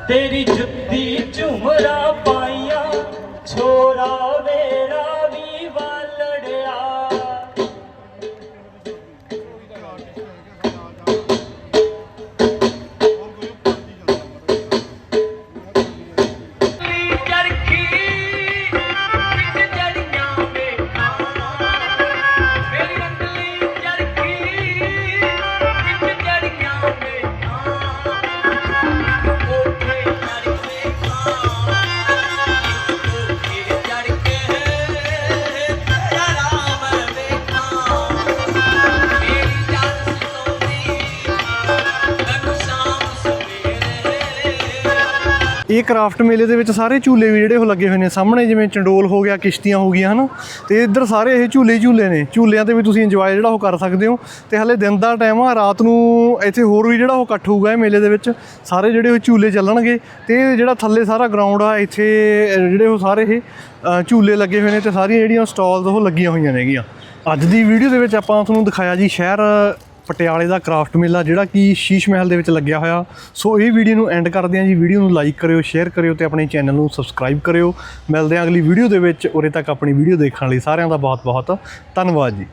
ਤੇਰੀ ਜੁੱਤੀ ਝੁਮਰਾ ਪਾਈਆਂ ਛੋਰਾ ਕ੍ਰਾਫਟ ਮੇਲੇ ਦੇ ਵਿੱਚ ਸਾਰੇ ਝੂਲੇ ਵੀ ਜਿਹੜੇ ਉਹ ਲੱਗੇ ਹੋਏ ਨੇ। ਸਾਹਮਣੇ ਜਿਵੇਂ ਚੰਡੋਲ ਹੋ ਗਿਆ, ਕਿਸ਼ਤੀਆਂ ਹੋ ਗਈਆਂ, ਹਨਾ? ਤੇ ਇੱਧਰ ਸਾਰੇ ਇਹ ਝੂਲੇ ਝੂਲੇ ਨੇ। ਝੂਲਿਆਂ ਤੇ ਵੀ ਤੁਸੀਂ ਇੰਜੋਏ ਜਿਹੜਾ ਉਹ ਕਰ ਸਕਦੇ ਹੋ। ਤੇ ਹਲੇ ਦਿਨ ਦਾ ਟਾਈਮ ਆ, ਰਾਤ ਨੂੰ ਇੱਥੇ ਹੋਰ ਵੀ ਜਿਹੜਾ ਉਹ ਇਕੱਠ ਹੋਊਗਾ ਇਹ ਮੇਲੇ ਦੇ ਵਿੱਚ। ਸਾਰੇ ਜਿਹੜੇ ਉਹ ਝੂਲੇ ਚੱਲਣਗੇ ਤੇ ਜਿਹੜਾ ਥੱਲੇ ਸਾਰਾ ਗਰਾਊਂਡ ਆ, ਇੱਥੇ ਜਿਹੜੇ ਉਹ ਸਾਰੇ ਇਹ ਝੂਲੇ ਲੱਗੇ ਹੋਏ ਨੇ ਤੇ ਸਾਰੀਆਂ ਜਿਹੜੀਆਂ ਸਟਾਲਸ ਉਹ ਲੱਗੀਆਂ ਹੋਈਆਂ ਨੇਗੀਆਂ। ਅੱਜ ਦੀ ਵੀਡੀਓ ਦੇ ਵਿੱਚ ਆਪਾਂ ਤੁਹਾਨੂੰ ਦਿਖਾਇਆ ਜੀ ਸ਼ਹਿਰ ਪਟਿਆਲੇ ਦਾ ਕਰਾਫਟ ਮੇਲਾ ਜਿਹੜਾ ਕਿ ਸ਼ੀਸ਼ ਮਹਿਲ ਦੇ ਵਿੱਚ ਲੱਗਿਆ ਹੋਇਆ। ਸੋ ਇਹ ਵੀਡੀਓ ਨੂੰ ਐਂਡ ਕਰਦੇ ਹਾਂ ਜੀ। ਵੀਡੀਓ ਨੂੰ ਲਾਈਕ ਕਰਿਓ ਸ਼ੇਅਰ ਕਰਿਓ ਤੇ ਆਪਣੇ ਚੈਨਲ ਨੂੰ ਸਬਸਕ੍ਰਾਈਬ ਕਰਿਓ। ਮਿਲਦੇ ਹਾਂ ਅਗਲੀ ਵੀਡੀਓ ਦੇ ਵਿੱਚ। ਉਰੇ ਤੱਕ ਆਪਣੀ ਵੀਡੀਓ ਦੇਖਣ ਲਈ ਸਾਰਿਆਂ ਦਾ ਬਹੁਤ ਬਹੁਤ ਧੰਨਵਾਦ ਜੀ।